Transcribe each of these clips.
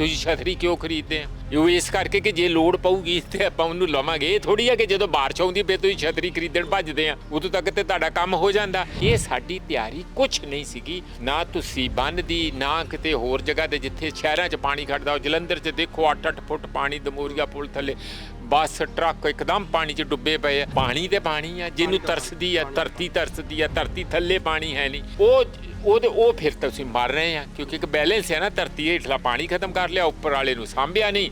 ਤੁਸੀਂ ਛਤਰੀ ਕਿਉਂ ਖਰੀਦਦੇ ਆ? ਉਹ ਇਸ ਕਰਕੇ ਕਿ ਜੇ ਲੋੜ ਪਊਗੀ ਤੇ ਆਪਾਂ ਉਹਨੂੰ ਲਵਾਂਗੇ। ਇਹ ਥੋੜੀ ਆ ਕਿ ਜਦੋਂ ਬਾਰਿਸ਼ ਆਉਂਦੀ ਫੇ ਤੁਸੀਂ ਛਤਰੀ ਖਰੀਦਣ ਭੱਜਦੇ ਆ। ਉਦੋਂ ਤੱਕ ਤੇ ਤੁਹਾਡਾ ਕੰਮ ਹੋ ਜਾਂਦਾ। ਇਹ ਸਾਡੀ ਤਿਆਰੀ ਕੁਝ ਨਹੀਂ ਸੀਗੀ। ਨਾ ਤੁਸੀਂ ਬੰਨ ਦੀ, ਨਾ ਕਿਤੇ ਹੋਰ ਜਗ੍ਹਾ ਤੇ ਜਿੱਥੇ ਸ਼ਹਿਰਾਂ 'ਚ ਪਾਣੀ ਖੜਦਾ, ਉਹ ਜਲੰਧਰ 'ਚ ਦੇਖੋ 8-8 ਫੁੱਟ ਪਾਣੀ ਦਮੋਰੀਆ ਪੁਲ ਥੱਲੇ। ਬੱਸ, ਟਰੱਕ ਇੱਕਦਮ ਪਾਣੀ 'ਚ ਡੁੱਬੇ ਪਏ ਆ। ਪਾਣੀ ਤੇ ਪਾਣੀ ਆ, ਜਿਹਨੂੰ ਤਰਸਦੀ ਆ, ਧਰਤੀ ਤਰਸਦੀ ਆ, ਧਰਤੀ ਥੱਲੇ ਪਾਣੀ ਹੈ ਨਹੀਂ। ਉਹ ਉਹਦੇ ਉਹ ਫਿਰ ਤੁਸੀਂ ਮਰ ਰਹੇ ਆ, ਕਿਉਂਕਿ ਇੱਕ ਬੈਲੈਂਸ ਹੈ ਨਾ ਧਰਤੀ ਹੇਠਲਾ ਪਾਣੀ ਖਤਮ ਕਰ ਲਿਆ, ਉੱਪਰ ਵਾਲੇ ਨੂੰ ਸਾਂਭਿਆ ਨਹੀਂ।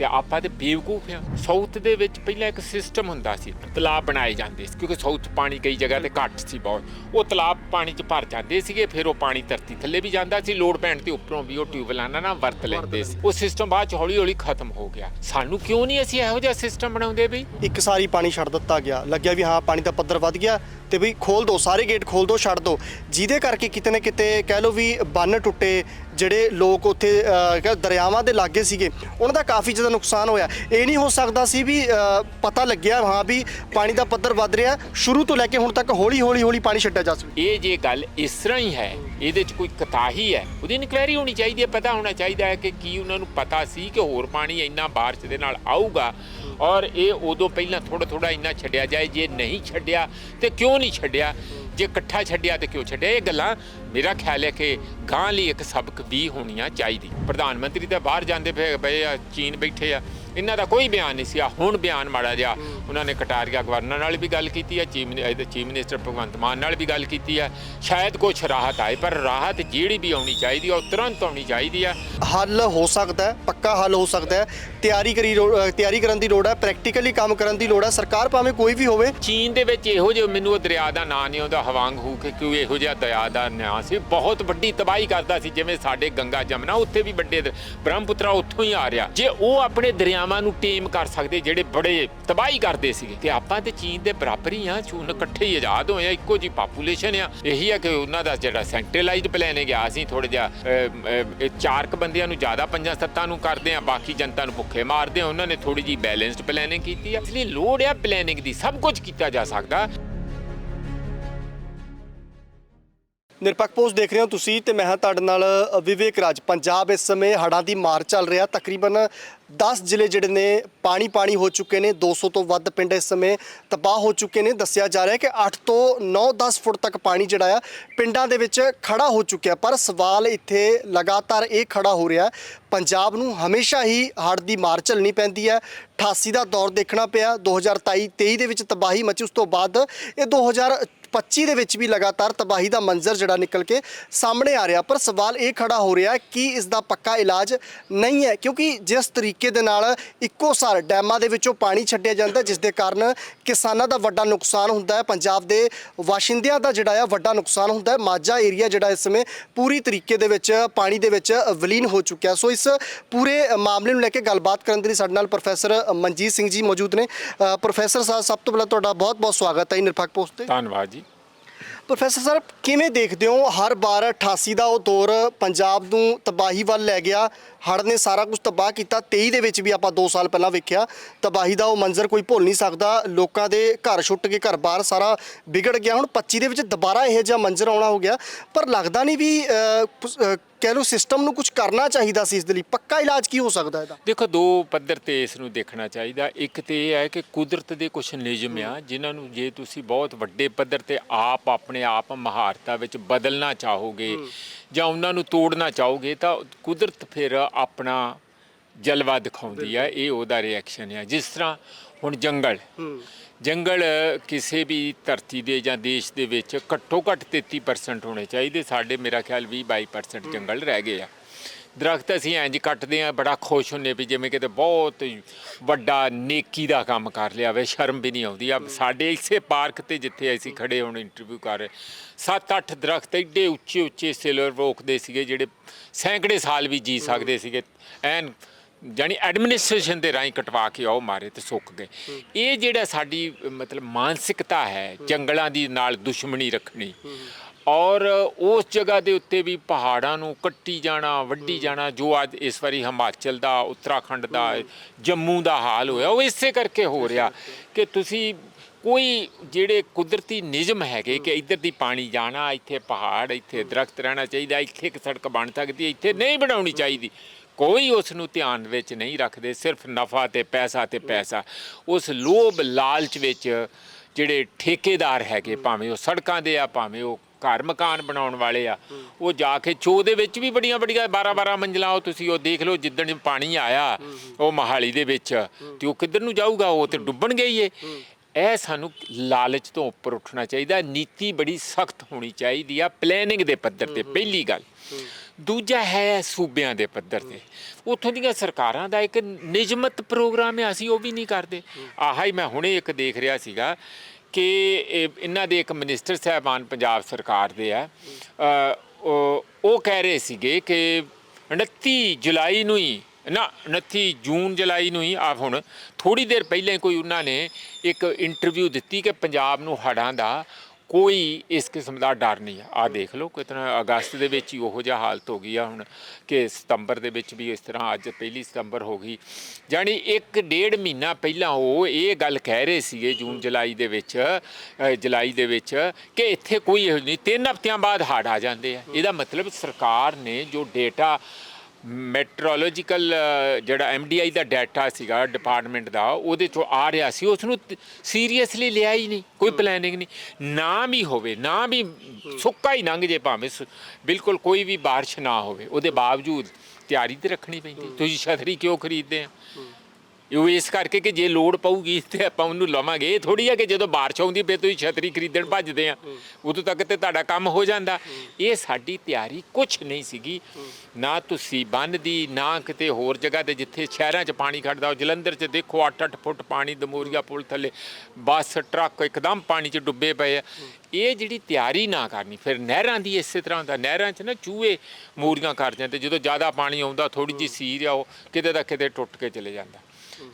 ਤੇ ਆਪਾਂ ਤੇ ਬੇਵਕੂਫ ਆ। ਸਾਊਥ ਦੇ ਵਿੱਚ ਪਹਿਲਾਂ ਇੱਕ ਸਿਸਟਮ ਹੁੰਦਾ ਸੀ, ਤਲਾਬ ਬਣਾਏ ਜਾਂਦੇ ਸੀ, ਕਿਉਂਕਿ ਸਾਊਥ ਪਾਣੀ ਕਈ ਜਗ੍ਹਾ ਤੇ ਘੱਟ ਸੀ ਬਹੁਤ। ਉਹ ਤਲਾਬ ਪਾਣੀ 'ਚ ਭਰ ਜਾਂਦੇ ਸੀਗੇ, ਫਿਰ ਉਹ ਪਾਣੀ ਧਰਤੀ ਥੱਲੇ ਵੀ ਜਾਂਦਾ ਸੀ, ਲੋੜ ਪੈਣ ਤੇ ਉੱਪਰੋਂ ਵੀ ਉਹ ਟਿਊਬਵੈਲਾਂ ਨਾਲ ਵਰਤ ਲੈਂਦੇ ਸੀ। ਉਹ ਸਿਸਟਮ ਬਾਅਦ ਚ ਹੌਲੀ ਹੌਲੀ ਖਤਮ ਹੋ ਗਿਆ। ਸਾਨੂੰ ਕਿਉਂ ਨਹੀਂ ਅਸੀਂ ਇਹੋ ਜਿਹਾ ਸਿਸਟਮ ਬਣਾਉਂਦੇ ਵੀ ਇੱਕ ਸਾਰੀ ਪਾਣੀ ਛੱਡ ਦਿੱਤਾ ਗਿਆ। ਲੱਗਿਆ ਵੀ ਹਾਂ, ਪਾਣੀ ਦਾ ਪੱਧਰ ਵੱਧ ਗਿਆ ਤੇ ਵੀ ਖੋਲ ਦੋ, ਸਾਰੇ ਗੇਟ ਖੋਲ ਦੋ, ਛੱਡ ਦੋ। ਜਿਹਦੇ ਕਰਕੇ ਕਿਤੇ ਨਾ ਕਿਤੇ ਕਹਿ ਲਓ ਵੀ ਬੰਨ ਟੁੱਟੇ ਜਿਹੜੇ ਲੋਕ ਉੱਥੇ ਅਹ, ਦਰਿਆਵਾਂ ਦੇ ਲਾਗੇ ਸੀਗੇ ਉਹਨਾਂ ਦਾ ਕਾਫੀ ਜ਼ਿਆਦਾ ਨੁਕਸਾਨ ਹੋਇਆ। ਇਹ ਨਹੀਂ ਹੋ ਸਕਦਾ ਸੀ ਵੀ ਅਹ, ਪਤਾ ਲੱਗਿਆ ਹਾਂ ਵੀ ਪਾਣੀ ਦਾ ਪੱਧਰ ਵੱਧ ਰਿਹਾ ਸ਼ੁਰੂ ਤੋਂ ਲੈ ਕੇ ਹੁਣ ਤੱਕ ਹੌਲੀ ਹੌਲੀ ਹੌਲੀ ਪਾਣੀ ਛੱਡਿਆ ਜਾ ਸਕੇ ਇਹ ਜੇ ਗੱਲ ਇਸ ਤਰ੍ਹਾਂ ਹੀ ਹੈ ਇਹਦੇ 'ਚ ਕੋਈ ਕਤਾਹੀ ਹੈ? ਉਹਦੀ ਇਨਕੁਆਇਰੀ ਹੋਣੀ ਚਾਹੀਦੀ ਹੈ, ਪਤਾ ਹੋਣਾ ਚਾਹੀਦਾ ਹੈ ਕਿ ਕੀ ਉਹਨਾਂ ਨੂੰ ਪਤਾ ਸੀ ਕਿ ਹੋਰ ਪਾਣੀ ਇੰਨਾ ਬਾਰਿਸ਼ ਦੇ ਨਾਲ ਆਊਗਾ ਔਰ ਇਹ ਉਦੋਂ ਪਹਿਲਾਂ ਥੋੜਾ ਥੋੜਾ ਇੰਨਾ ਛੱਡਿਆ ਜਾਏ, ਜੇ ਨਹੀਂ ਛੱਡਿਆ ਤੇ ਕਿਉਂ ਨਹੀਂ ਛੱਡਿਆ? ਜੇ ਇਕੱਠਾ ਛੱਡਿਆ ਤੇ ਕਿਉਂ ਛੱਡਿਆ? ਇਹ ਗੱਲਾਂ ਮੇਰਾ ਖਿਆਲ ਹੈ ਕਿ ਗਾਂ ਲਈ ਇੱਕ ਸਬਕ ਵੀ ਹੋਣੀਆਂ ਚਾਹੀਦੀ ਪ੍ਰਧਾਨ ਮੰਤਰੀ ਤਾਂ ਬਾਹਰ ਜਾਂਦੇ ਪਏ ਪਏ ਆ, ਚੀਨ ਬੈਠੇ ਆ। ਇਹਨਾਂ ਦਾ ਕੋਈ ਬਿਆਨ ਨਹੀਂ ਸੀ। ਆ ਹੁਣ ਬਿਆਨ ਮਾੜਾ ਜਿਹਾ ਉਹਨਾਂ ਨੇ ਕਟਾਰੀਆ ਗਵਰਨਰ ਨਾਲ ਵੀ ਗੱਲ ਕੀਤੀ ਹੈ, chief mini- chief minister Bhagwant Mann ਨਾਲ ਵੀ ਗੱਲ ਕੀਤੀ ਹੈ। ਸ਼ਾਇਦ ਕੁਝ ਰਾਹਤ ਆਏ, ਪਰ ਰਾਹਤ ਜਿਹੜੀ ਵੀ ਆਉਣੀ ਚਾਹੀਦੀ ਹੈ, ਉਹ ਤੁਰੰਤ ਆਉਣੀ ਚਾਹੀਦੀ ਹੈ। ਹੱਲ ਹੋ ਸਕਦਾ ਹੈ, ਪੱਕਾ ਹੱਲ ਹੋ ਸਕਦਾ ਹੈ। ਤਿਆਰੀ ਕਰੀ ਰੋ- ਤਿਆਰੀ ਕਰਨ ਦੀ ਲੋੜ ਹੈ ਪ੍ਰੈਕਟੀਕਲੀ ਕੰਮ ਕਰਨ ਦੀ ਲੋੜ ਹੈ। ਸਰਕਾਰ ਭਾਵੇਂ ਕੋਈ ਵੀ ਹੋਵੇ। ਚੀਨ ਦੇ ਵਿੱਚ ਇਹੋ ਜਿਹੇ ਮੈਨੂੰ ਉਹ ਦਰਿਆ ਦਾ ਨਾਂ ਨਹੀਂ ਆਉਂਦਾ ਹਵਾਂਗ ਹੂ ਕਿ ਕਿਉਂ ਇਹੋ ਜਿਹਾ ਦਰਿਆ ਦਾ ਨਾਂ ਸੀ। ਬਹੁਤ ਵੱਡੀ ਤਬਾਹੀ ਕਰਦਾ ਸੀ ਜਿਵੇਂ ਸਾਡੇ ਗੰਗਾ ਜਮਨਾ ਉੱਥੇ ਵੀ ਵੱਡੇ ਦਰ- ਬ੍ਰਹਮਪੁੱਤਰਾ ਉੱਥੋਂ ਹੀ ਆ ਰਿਹਾ। ਜੇ ਉਹ ਆਪਣੇ ਦਰਿਆਵਾਂ ਨੂੰ ਟੇਮ ਕਰ ਸਕਦੇ ਜਿਹੜੇ ਬੜੇ ਤਬਾਹੀ ਕਰਦੇ ਸੀਗੇ। ਤੇ ਆਪਾਂ ਤੇ ਚੀਨ ਦੇ ਬਰਾਬਰ ਹੀ ਆ ਚੂਨ ਇਕੱਠੇ ਹੀ ਆਜ਼ਾਦ ਹੋਏ ਆ ਇੱਕੋ ਜੀ ਪਾਪੂਲੇਸ਼ਨ ਆ। ਇਹੀ ਆ ਕਿ ਉਹਨਾਂ ਦਾ ਜਿਹੜਾ ਸੈਂਟਰਲਾਈਜ਼ਡ ਪਲਾਨ ਹੈ ਗਿਆ ਸੀ ਥੋੜਾ ਜਿਹਾ ਅਹ, ਅਹ, ਇਹ ਚਾਰ ਕ ਬੰਦਿਆਂ ਨੂੰ ਜ਼ਿਆਦਾ ਪੰਜਾਂ ਸੱਤਾਂ ਨੂੰ ਕਰਦੇ ਆ ਬਾਕੀ ਜਨਤਾ ਨੂੰ ਭੁੱਖੇ ਮਾਰਦੇ ਆ। ਉਹਨਾਂ ਨੇ ਥੋੜੀ ਜੀ ਬੈਲੈਂਸਡ ਪਲੈਨਿੰਗ ਕੀਤੀ ਆ। ਇਸ ਲਈ ਲੋੜ ਆ ਪਲੈਨਿੰਗ ਦੀ। ਸਭ ਕੁਝ ਕੀਤਾ ਜਾ ਸਕਦਾ। ਨਿਰਪੱਖ ਪੋਸਟ ਦੇਖ ਰਹੇ ਹੋ ਤੁਸੀਂ ਤੇ ਮੈਂ ਹਾਂ ਤੁਹਾਡੇ ਨਾਲ ਵਿਵੇਕ ਰਾਜ। ਪੰਜਾਬ ਇਸ ਸਮੇਂ ਹੜ੍ਹਾਂ ਦੀ ਮਾਰ ਚੱਲ ਰਿਹਾ। ਤਕਰੀਬਨ 10 ਜ਼ਿਲ੍ਹੇ ਜਿਹੜੇ ਨੇ ਪਾਣੀ ਪਾਣੀ ਹੋ ਚੁੱਕੇ ਨੇ 200 ਤੋਂ ਵੱਧ ਪਿੰਡ ਇਸ ਸਮੇਂ ਤਬਾਹ ਹੋ ਚੁੱਕੇ ਨੇ। ਦੱਸਿਆ ਜਾ ਰਿਹਾ ਹੈ ਕਿ 8 ਤੋਂ 9-10 ਫੁੱਟ ਤੱਕ ਪਾਣੀ ਜਿਹੜਾ ਆ ਪਿੰਡਾਂ ਦੇ ਵਿੱਚ ਖੜਾ ਹੋ ਚੁੱਕਿਆ। ਪਰ ਸਵਾਲ ਇੱਥੇ ਲਗਾਤਾਰ ਇਹ ਖੜਾ ਹੋ ਰਿਹਾ ਪੰਜਾਬ ਨੂੰ ਹਮੇਸ਼ਾ ਹੀ ਹੜ੍ਹ ਦੀ ਮਾਰ ਝੱਲਣੀ ਪੈਂਦੀ ਹੈ। 88 ਦਾ ਦੌਰ ਦੇਖਣਾ ਪਿਆ। 2023 23 ਦੇ ਵਿੱਚ ਤਬਾਹੀ ਮਚੀ, ਉਸ ਤੋਂ ਬਾਅਦ ਇਹ 2000 25 ਦੇ ਵਿੱਚ ਵੀ ਲਗਾਤਾਰ ਤਬਾਹੀ ਦਾ ਮੰਜ਼ਰ ਜਿਹੜਾ ਨਿਕਲ ਕੇ ਸਾਹਮਣੇ ਆ ਰਿਹਾ। ਪਰ ਸਵਾਲ ਇਹ ਖੜਾ ਹੋ ਰਿਹਾ ਕਿ ਇਸ ਦਾ ਪੱਕਾ ਇਲਾਜ ਨਹੀਂ ਹੈ, ਕਿਉਂਕਿ ਜਿਸ ਤਰੀਕੇ ਤਰੀਕੇ ਦੇ ਨਾਲ ਇੱਕੋ ਸਾਰ ਡੈਮਾਂ ਦੇ ਵਿੱਚੋਂ ਪਾਣੀ ਛੱਡਿਆ ਜਾਂਦਾ, ਜਿਸ ਦੇ ਕਾਰਨ ਕਿਸਾਨਾਂ ਦਾ ਵੱਡਾ ਨੁਕਸਾਨ ਹੁੰਦਾ ਹੈ। ਪੰਜਾਬ ਦੇ ਵਾਸ਼ਿੰਦਿਆਂ ਦਾ ਜਿਹੜਾ ਆ ਵੱਡਾ ਨੁਕਸਾਨ ਹੁੰਦਾ ਹੈ। ਮਾਝਾ ਏਰੀਆ ਜਿਹੜਾ ਇਸ ਸਮੇਂ ਪੂਰੀ ਤਰੀਕੇ ਦੇ ਵਿੱਚ ਪਾਣੀ ਦੇ ਵਿੱਚ ਵਿਲੀਨ ਹੋ ਚੁੱਕਿਆ। ਸੋ ਇਸ ਪੂਰੇ ਮਾਮਲੇ ਨੂੰ ਲੈ ਕੇ ਗੱਲਬਾਤ ਕਰਨ ਦੇ ਲਈ ਸਾਡੇ ਨਾਲ ਪ੍ਰੋਫੈਸਰ ਮਨਜੀਤ ਸਿੰਘ ਜੀ ਮੌਜੂਦ ਨੇ। ਪ੍ਰੋਫੈਸਰ ਸਾਹਿਬ, ਸਭ ਤੋਂ ਪਹਿਲਾਂ ਤੁਹਾਡਾ ਬਹੁਤ ਬਹੁਤ ਸਵਾਗਤ ਹੈ ਜੀ ਨਿਰਪੱਖ ਪੋਸਟ ਤੇ। ਧੰਨਵਾਦ ਜੀ। ਪ੍ਰੋਫੈਸਰ ਸਾਹਿਬ ਕਿਵੇਂ ਦੇਖਦੇ ਹੋ ਹਰ ਵਾਰ 88 ਦਾ ਉਹ ਦੌਰ ਪੰਜਾਬ ਨੂੰ ਤਬਾਹੀ ਵੱਲ ਲੈ ਗਿਆ? ਹੜ੍ਹ ਨੇ ਸਾਰਾ ਕੁਝ ਤਬਾਹ ਕੀਤਾ 23 ਦੇ ਵਿੱਚ ਵੀ ਆਪਾਂ 2 ਸਾਲ ਪਹਿਲਾਂ ਵੇਖਿਆ ਤਬਾਹੀ ਦਾ ਉਹ ਮੰਜ਼ਰ ਕੋਈ ਭੁੱਲ ਨਹੀਂ ਸਕਦਾ। ਲੋਕਾਂ ਦੇ ਘਰ ਛੁੱਟ ਕੇ ਘਰ-ਬਾਰ ਸਾਰਾ ਵਿਗੜ ਗਿਆ। ਹੁਣ 25 ਦੇ ਵਿੱਚ ਦੁਬਾਰਾ ਇਹੋ ਜਿਹਾ ਮੰਜ਼ਰ ਆਉਣਾ ਹੋ ਗਿਆ। ਪਰ ਲੱਗਦਾ ਨਹੀਂ ਵੀ ਅਹ, ਕਹਿ ਲਓ ਸਿਸਟਮ ਨੂੰ ਕੁਝ ਕਰਨਾ ਚਾਹੀਦਾ ਸੀ ਇਸ ਦੇ ਲਈ। ਪੱਕਾ ਇਲਾਜ ਕੀ ਹੋ ਸਕਦਾ ਇਹਦਾ? ਦੇਖੋ ਦੋ ਪੱਧਰ ਤੇ ਇਸ ਨੂੰ ਦੇਖਣਾ ਚਾਹੀਦਾ। ਇੱਕ ਤੇ ਇਹ ਹੈ ਕਿ ਕੁਦਰਤ ਦੇ ਕੁਝ ਨਿਯਮ ਆ ਜਿਨ੍ਹਾਂ ਨੂੰ ਜੇ ਤੁਸੀਂ ਬਹੁਤ ਵੱਡੇ ਪੱਧਰ ਤੇ ਆਪ ਆਪਣੇ ਆਪ ਮਹਾਰਤਾ ਵਿੱਚ ਬਦਲਣਾ ਚਾਹੋਗੇ ਜਾਂ ਉਹਨਾਂ ਨੂੰ ਤੋੜਨਾ ਚਾਹੋਗੇ ਤਾਂ ਕੁਦਰਤ ਫਿਰ ਆਪਣਾ ਜਲਵਾ ਦਿਖਾਉਂਦੀ ਆ ਇਹ ਉਹਦਾ ਰਿਐਕਸ਼ਨ ਆ। ਜਿਸ ਤਰ੍ਹਾਂ ਹੁਣ ਜੰਗਲ। ਜੰਗਲ ਕਿਸੇ ਵੀ ਧਰਤੀ ਦੇ ਜਾਂ ਦੇਸ਼ ਦੇ ਵਿੱਚ ਘੱਟੋ ਘੱਟ 33% ਹੋਣੇ ਚਾਹੀਦੇ। ਸਾਡੇ ਮੇਰਾ ਖਿਆਲ 20 22% ਜੰਗਲ ਰਹਿ ਗਏ ਆ। ਦਰਖਤ ਅਸੀਂ ਇੰਜ ਕੱਟਦੇ ਆ ਬੜਾ ਖੁਸ਼ ਹੁੰਨੇ ਵੀ ਜਿਵੇਂ ਕਿਤੇ ਬਹੁਤ ਵੱਡਾ ਨੇਕੀ ਦਾ ਕੰਮ ਕਰ ਲਿਆ ਵੇ ਸ਼ਰਮ ਵੀ ਨਹੀਂ ਆਉਂਦੀ। ਆ ਸਾਡੇ ਇਸੇ ਪਾਰਕ ਤੇ ਜਿੱਥੇ ਅਸੀਂ ਖੜੇ ਹੁਣ ਇੰਟਰਵਿਊ ਕਰ ਰਹੇ ਸੱਤ ਅੱਠ ਦਰਖਤ ਏਡੇ ਉੱਚੇ ਉੱਚੇ ਸਿਲਵਰ ਵੋਕ ਦੇ ਸੀਗੇ ਜਿਹੜੇ ਸੈਂਕੜੇ ਸਾਲ ਵੀ ਜੀ ਸਕਦੇ ਸੀਗੇ। ਐਨ ਜਾਨੀ ਐਡਮਿਨਿਸਟ੍ਰੇਸ਼ਨ ਦੇ ਰਾਹੀਂ ਕਟਵਾ ਕੇ ਆਓ ਮਾਰੇ ਤੇ ਸੁੱਕ ਗਏ। ਇਹ ਜਿਹੜਾ ਸਾਡੀ, ਮਤਲਬ ਮਾਨਸਿਕਤਾ ਹੈ, ਜੰਗਲਾਂ ਦੀ ਨਾਲ ਦੁਸ਼ਮਣੀ ਰੱਖਣੀ। ਔਰ ਉਸ ਜਗ੍ਹਾ ਦੇ ਉੱਤੇ ਵੀ ਪਹਾੜਾਂ ਨੂੰ ਕੱਟੀ ਜਾਣਾ, ਵੱਢੀ ਜਾਣਾ, ਜੋ ਅੱਜ ਇਸ ਵਾਰੀ ਹਿਮਾਚਲ ਦਾ, ਉੱਤਰਾਖੰਡ ਦਾ, ਜੰਮੂ ਦਾ ਹਾਲ ਹੋਇਆ, ਉਹ ਇਸੇ ਕਰਕੇ ਹੋ ਰਿਹਾ ਕਿ ਤੁਸੀਂ ਕੋਈ ਜਿਹੜੇ ਕੁਦਰਤੀ ਨਿਯਮ ਹੈਗੇ ਕਿ ਇੱਧਰ ਦੀ ਪਾਣੀ ਜਾਣਾ, ਇੱਥੇ ਪਹਾੜ, ਇੱਥੇ ਦਰਖਤ ਰਹਿਣਾ ਚਾਹੀਦਾ, ਇੱਥੇ ਇੱਕ ਸੜਕ ਬਣ ਸਕਦੀ ਹੈ, ਇੱਥੇ ਨਹੀਂ ਬਣਾਉਣੀ ਚਾਹੀਦੀ। ਕੋਈ ਉਸ ਨੂੰ ਧਿਆਨ ਵਿੱਚ ਨਹੀਂ ਰੱਖਦੇ, ਸਿਰਫ ਨਫਾ ਤੇ ਪੈਸਾ ਤੇ ਪੈਸਾ। ਉਸ ਲੋਭ ਲਾਲਚ ਵਿੱਚ ਜਿਹੜੇ ਠੇਕੇਦਾਰ ਹੈਗੇ, ਭਾਵੇਂ ਉਹ ਸੜਕਾਂ ਦੇ ਆ, ਭਾਵੇਂ ਉਹ ਘਰ ਮਕਾਨ ਬਣਾਉਣ ਵਾਲੇ ਆ, ਉਹ ਜਾ ਕੇ ਚੋ ਦੇ ਵਿੱਚ ਵੀ ਬੜੀਆਂ ਬੜੀਆਂ 12 12 ਮੰਜ਼ਲਾਂ, ਉਹ ਤੁਸੀਂ ਉਹ ਦੇਖ ਲਓ, ਜਿੱਦਣ ਪਾਣੀ ਆਇਆ, ਉਹ ਮਹਾਲੀ ਦੇ ਵਿੱਚ, ਤੇ ਉਹ ਕਿੱਧਰ ਨੂੰ ਜਾਊਗਾ, ਉਹ ਤੇ ਡੁੱਬਣ ਗਈ ਏ ਇਹ ਸਾਨੂੰ ਲਾਲਚ ਤੋਂ ਉੱਪਰ ਉੱਠਣਾ ਚਾਹੀਦਾ, ਨੀਤੀ ਬੜੀ ਸਖਤ ਹੋਣੀ ਚਾਹੀਦੀ ਆ ਪਲੈਨਿੰਗ ਦੇ ਪੱਧਰ ਤੇ, ਪਹਿਲੀ ਗੱਲ। ਦੂਜਾ ਹੈ ਸੂਬਿਆਂ ਦੇ ਪੱਧਰ ਤੇ। ਉੱਥੋਂ ਦੀਆਂ ਸਰਕਾਰਾਂ ਦਾ ਇੱਕ ਨਿਯਮਤ ਪ੍ਰੋਗਰਾਮ ਹੈ ਅਸੀਂ ਉਹ ਵੀ ਨਹੀਂ ਕਰਦੇ। ਆਹਾ ਹੀ ਮੈਂ ਹੁਣੇ ਇੱਕ ਦੇਖ ਰਿਹਾ ਸੀਗਾ ਕਿ ਇਹਨਾਂ ਦੇ ਇੱਕ ਮਿਨਿਸਟਰ ਸਾਹਿਬਾਨ ਪੰਜਾਬ ਸਰਕਾਰ ਦੇ ਆ। ਉਹ ਕਹਿ ਰਹੇ ਸੀਗੇ ਕਿ 29 ਜੁਲਾਈ ਨੂੰ ਹੀ, ਨਾ 29 ਜੂਨ ਜੁਲਾਈ ਨੂੰ ਹੀ ਆ ਹੁਣ ਥੋੜੀ ਦੇਰ ਪਹਿਲਾਂ ਕੋਈ ਉਹਨਾਂ ਨੇ ਇੱਕ ਇੰਟਰਵਿਊ ਦਿੱਤੀ ਕਿ ਪੰਜਾਬ ਨੂੰ ਹੜ੍ਹਾਂ ਦਾ ਕੋਈ ਇਸ ਕਿਸਮ ਦਾ ਡਰ ਨਹੀਂ ਆ। ਆ ਦੇਖ ਲਓ ਕਿਤਨਾ ਅਗਸਤ ਦੇ ਵਿੱਚ ਹੀ ਉਹੋ ਜਿਹਾ ਹਾਲਤ ਹੋ ਗਈ ਆ ਹੁਣ ਕਿ ਸਤੰਬਰ ਦੇ ਵਿੱਚ ਵੀ ਇਸ ਤਰ੍ਹਾਂ ਅੱਜ ਪਹਿਲੀ ਸਤੰਬਰ ਹੋ ਗਈ। ਜਾਣੀ ਇੱਕ ਡੇਢ ਮਹੀਨਾ ਪਹਿਲਾਂ ਉਹ ਇਹ ਗੱਲ ਕਹਿ ਰਹੇ ਸੀਗੇ ਜੂਨ, ਜੁਲਾਈ ਦੇ ਵਿੱਚ ਜੁਲਾਈ ਦੇ ਵਿੱਚ ਕਿ ਇੱਥੇ ਕੋਈ ਇਹੋ ਨਹੀਂ, ਤਿੰਨ ਹਫ਼ਤਿਆਂ ਬਾਅਦ ਹੜ੍ਹ ਆ ਜਾਂਦੇ ਆ। ਇਹਦਾ ਮਤਲਬ ਸਰਕਾਰ ਨੇ ਜੋ ਡੇਟਾ ਮੈਟਰੋਲੋਜੀਕਲ ਜਿਹੜਾ ਐਮਡੀਆਈ ਦਾ ਡਾਟਾ ਸੀਗਾ ਡਿਪਾਰਟਮੈਂਟ ਦਾ, ਉਹਦੇ ਚੋਂ ਆ ਰਿਹਾ ਸੀ। ਉਸ ਨੂੰ ਸੀਰੀਅਸਲੀ ਲਿਆ ਹੀ ਨਹੀਂ। ਕੋਈ ਪਲੈਨਿੰਗ ਨਹੀਂ। ਨਾ ਵੀ ਹੋਵੇ, ਨਾ ਵੀ ਸੁੱਕਾ ਹੀ ਲੰਘ ਜੇ ਭਾਵੇਂ ਸੁ- ਬਿਲਕੁਲ ਕੋਈ ਵੀ ਬਾਰਿਸ਼ ਨਾ ਹੋਵੇ, ਉਹਦੇ ਬਾਵਜੂਦ ਤਿਆਰੀ ਤੇ ਰੱਖਣੀ ਪੈਂਦੀ। ਤੁਸੀਂ ਛਤਰੀ ਕਿਉਂ ਖਰੀਦਦੇ ਆ? ਉਹ ਇਸ ਕਰਕੇ ਕਿ ਜੇ ਲੋੜ ਪਊਗੀ ਤੇ ਆਪਾਂ ਉਹਨੂੰ ਲਵਾਂਗੇ। ਇਹ ਥੋੜੀ ਆ ਕਿ ਜਦੋਂ ਬਾਰਿਸ਼ ਆਉਂਦੀ ਫਿਰ ਤੁਸੀਂ ਛਤਰੀ ਖਰੀਦਣ ਭੱਜਦੇ ਆ। ਉਦੋਂ ਤੱਕ ਤੇ ਤੁਹਾਡਾ ਕੰਮ ਹੋ ਜਾਂਦਾ। ਇਹ ਸਾਡੀ ਤਿਆਰੀ ਕੁਝ ਨਹੀਂ ਸੀਗੀ। ਨਾ ਤੁਸੀਂ ਬੰਨ ਦੀ, ਨਾ ਕਿਤੇ ਹੋਰ ਜਗ੍ਹਾ ਤੇ ਜਿੱਥੇ ਸ਼ਹਿਰਾਂ 'ਚ ਪਾਣੀ ਖੜਦਾ ਉਹ ਜਲੰਧਰ 'ਚ ਦੇਖੋ 8-8 ਫੁੱਟ ਪਾਣੀ ਦਮੋਰੀਆ ਪੁਲ ਥੱਲੇ, ਬੱਸ, ਟਰੱਕ ਇੱਕਦਮ ਪਾਣੀ 'ਚ ਡੁੱਬੇ ਪਏ ਆ। ਇਹ ਜਿਹੜੀ ਤਿਆਰੀ ਨਾ ਕਰਨੀ, ਫਿਰ ਨਹਿਰਾਂ ਦੀ ਇਸੇ ਤਰ੍ਹਾਂ ਹੁੰਦਾ। ਨਹਿਰਾਂ 'ਚ ਨਾ ਚੂਹੇ ਮੋਰੀਆਂ ਕਰ ਜਾਂਦੇ। ਜਦੋਂ ਜ਼ਿਆਦਾ ਪਾਣੀ ਆਉਂਦਾ ਥੋੜੀ ਜਿਹੀ ਸੀਰ ਆ ਉਹ, ਕਿਤੇ ਦਾ ਕਿਤੇ ਟੁੱਟ ਕੇ ਚਲੇ ਜਾਂਦਾ।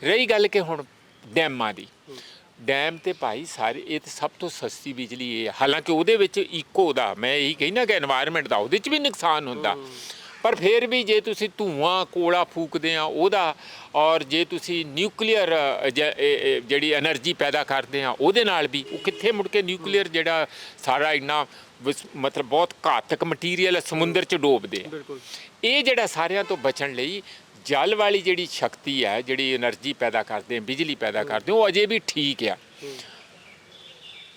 ਰਹੀ ਗੱਲ ਕਿ ਹੁਣ ਡੈਮਾਂ ਦੀ। ਡੈਮ ਤੇ ਭਾਈ ਸਾਰੇ ਇਹ ਤੇ ਸਭ ਤੋਂ ਸਸਤੀ ਬਿਜਲੀ ਇਹ ਹੈ। ਹਾਲਾਂਕਿ ਉਹਦੇ ਵਿੱਚ ਇਕੋ ਦਾ ਮੈਂ ਇਹੀ ਕਹਿਣਾ ਕਿ এনवायरमेंट ਦਾ ਉਹਦੇ 'ਚ ਵੀ ਨੁਕਸਾਨ ਹੁੰਦਾ। ਪਰ ਫਿਰ ਵੀ ਜੇ ਤੁਸੀਂ ਧੂਆਂ ਕੋਲਾ ਫੂਕਦੇ ਆ ਉਹਦਾ ਔਰ ਜੇ ਤੁਸੀਂ ਨਿਊਕਲੀਅਰ ਜਿਹੜੀ એનર્ਜੀ ਪੈਦਾ ਕਰਦੇ ਆ ਉਹਦੇ ਨਾਲ ਵੀ ਉਹ ਕਿੱਥੇ ਮੁੜ ਕੇ ਨਿਊਕਲੀਅਰ ਜਿਹੜਾ ਸਾਰਾ ਇੰਨਾ ਵਿਸ- ਮਤਲਬ ਬਹੁਤ ਘਾਤਕ ਮਟੀਰੀਅਲ ਸਮੁੰਦਰ 'ਚ ਡੋਬਦੇ ਬਿਲਕੁਲ। ਇਹ ਜਿਹੜਾ ਸਾਰਿਆਂ ਤੋਂ ਬਚਣ ਲਈ ਜਲ ਵਾਲੀ ਜਿਹੜੀ ਸ਼ਕਤੀ ਹੈ ਜਿਹੜੀ એનર્ਜੀ ਪੈਦਾ ਕਰਦੇ ਆ ਬਿਜਲੀ ਪੈਦਾ ਕਰਦੇ ਉਹ ਅਜੇ ਵੀ ਠੀਕ ਆ।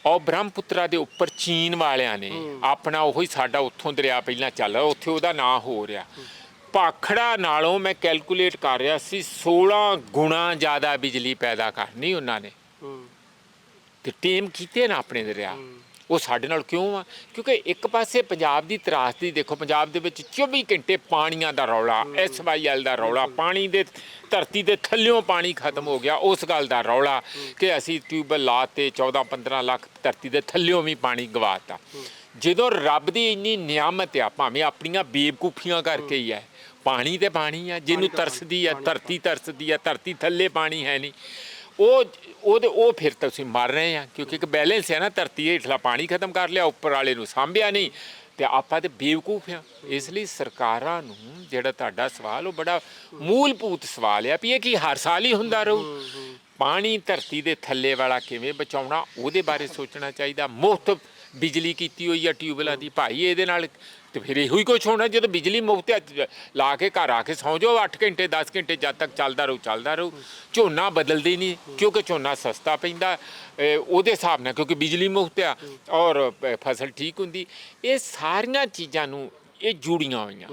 ਔਰ ਬ੍ਰਹਮਪੁੱਤਰਾ ਦੇ ਉੱਪਰ ਚੀਨ ਵਾਲਿਆਂ ਨੇ ਆਪਣਾ ਉਹ ਹੀ ਸਾਡਾ ਉੱਥੋਂ ਦਰਿਆ ਪਹਿਲਾਂ ਚੱਲ ਰਿਹਾ ਉੱਥੇ ਉਹਦਾ ਨਾਂ ਹੋ ਰਿਹਾ। ਪਾਖੜਾ ਨਾਲੋਂ ਮੈਂ ਕੈਲਕੂਲੇਟ ਕਰ ਰਿਹਾ ਸੀ 16 ਗੁਣਾ ਜ਼ਿਆਦਾ ਬਿਜਲੀ ਪੈਦਾ ਕਰਨੀ ਉਹਨਾਂ ਨੇ। ਤੇ ਟੀਮ ਕੀਤੇ ਨਾ ਆਪਣੇ ਦਰਿਆ। ਉਹ ਸਾਡੇ ਨਾਲ ਕਿਉਂ ਆ? ਕਿਉਂਕਿ ਇੱਕ ਪਾਸੇ ਪੰਜਾਬ ਦੀ ਤਰਾਸਦੀ ਦੇਖੋ ਪੰਜਾਬ ਦੇ ਵਿੱਚ 24 ਘੰਟੇ ਪਾਣੀਆਂ ਦਾ ਰੌਲਾ ਐਸਵਾਈਐਲ ਦਾ ਰੌਲਾ ਪਾਣੀ ਦੇ ਧਰਤੀ ਦੇ ਥੱਲਿਓਂ ਪਾਣੀ ਖਤਮ ਹੋ ਗਿਆ ਉਸ ਗੱਲ ਦਾ ਰੌਲਾ ਕਿ ਅਸੀਂ ਟਿਊਬਲ ਲਾਤੇ 14 15 ਲੱਖ ਧਰਤੀ ਦੇ ਥੱਲਿਓਂ ਵੀ ਪਾਣੀ ਗਵਾਤਾ ਜਦੋਂ ਰੱਬ ਦੀ ਇੰਨੀ ਨਿਆਮਤ ਆ ਭਾਵੇਂ ਆਪਣੀਆਂ ਬੇਵਕੂਫੀਆਂ ਕਰਕੇ ਹੀ ਹੈ ਪਾਣੀ ਤੇ ਪਾਣੀ ਆ ਜਿਹਨੂੰ ਤਰਸਦੀ ਆ। ਧਰਤੀ ਤਰਸਦੀ ਆ ਧਰਤੀ ਥੱਲੇ ਪਾਣੀ ਹੈ ਨਹੀਂ। ਉਹ ਉਹਦੇ ਉਹ ਫਿਰ ਤੁਸੀਂ ਮਰ ਰਹੇ ਆ, ਕਿਉਂਕਿ ਇੱਕ ਬੈਲੈਂਸ ਹੈ ਨਾ ਧਰਤੀ ਹੇਠਲਾ ਪਾਣੀ ਖਤਮ ਕਰ ਲਿਆ, ਉੱਪਰ ਵਾਲੇ ਨੂੰ ਸਾਂਭਿਆ ਨਹੀਂ। ਤੇ ਆਪਾਂ ਤੇ ਬੇਵਕੂਫ ਆ। ਇਸ ਲਈ ਸਰਕਾਰਾਂ ਨੂੰ ਜਿਹੜਾ ਤੁਹਾਡਾ ਸਵਾਲ, ਉਹ ਬੜਾ ਮੂਲਭੂਤ ਸਵਾਲ ਆ ਵੀ ਇਹ ਕੀ ਹਰ ਸਾਲ ਹੀ ਹੁੰਦਾ ਰਹੂ? ਪਾਣੀ ਧਰਤੀ ਦੇ ਥੱਲੇ ਵਾਲਾ ਕਿਵੇਂ ਬਚਾਉਣਾ, ਉਹਦੇ ਬਾਰੇ ਸੋਚਣਾ ਚਾਹੀਦਾ। ਮੁਫਤ ਬਿਜਲੀ ਕੀਤੀ ਹੋਈ ਆ ਟਿਊਬਵੈਲਾਂ ਦੀ ਭਾਈ ਇਹਦੇ ਨਾਲ ਤੇ ਫਿਰ ਇਹੋ ਹੀ ਕੁਛ ਹੋਣਾ ਜਦੋਂ ਬਿਜਲੀ ਮੁਫਤ ਆ, ਲਾ ਕੇ ਘਰ ਆ ਕੇ ਸੌਂ ਜਾਓ 8 ਘੰਟੇ 10 ਘੰਟੇ ਜਦ ਤੱਕ ਚੱਲਦਾ ਰਹੂ ਚੱਲਦਾ ਰਹੂ ਝੋਨਾ ਬਦਲਦੀ ਨਹੀਂ ਕਿਉਂਕਿ ਝੋਨਾ ਸਸਤਾ ਪੈਂਦਾ ਉਹਦੇ ਹਿਸਾਬ ਨਾਲ ਕਿਉਂਕਿ ਬਿਜਲੀ ਮੁਫਤ ਆ ਔਰ ਫਸਲ ਠੀਕ ਹੁੰਦੀ ਇਹ ਸਾਰੀਆਂ ਚੀਜ਼ਾਂ ਨੂੰ ਇਹ ਜੁੜੀਆਂ ਹੋਈਆਂ।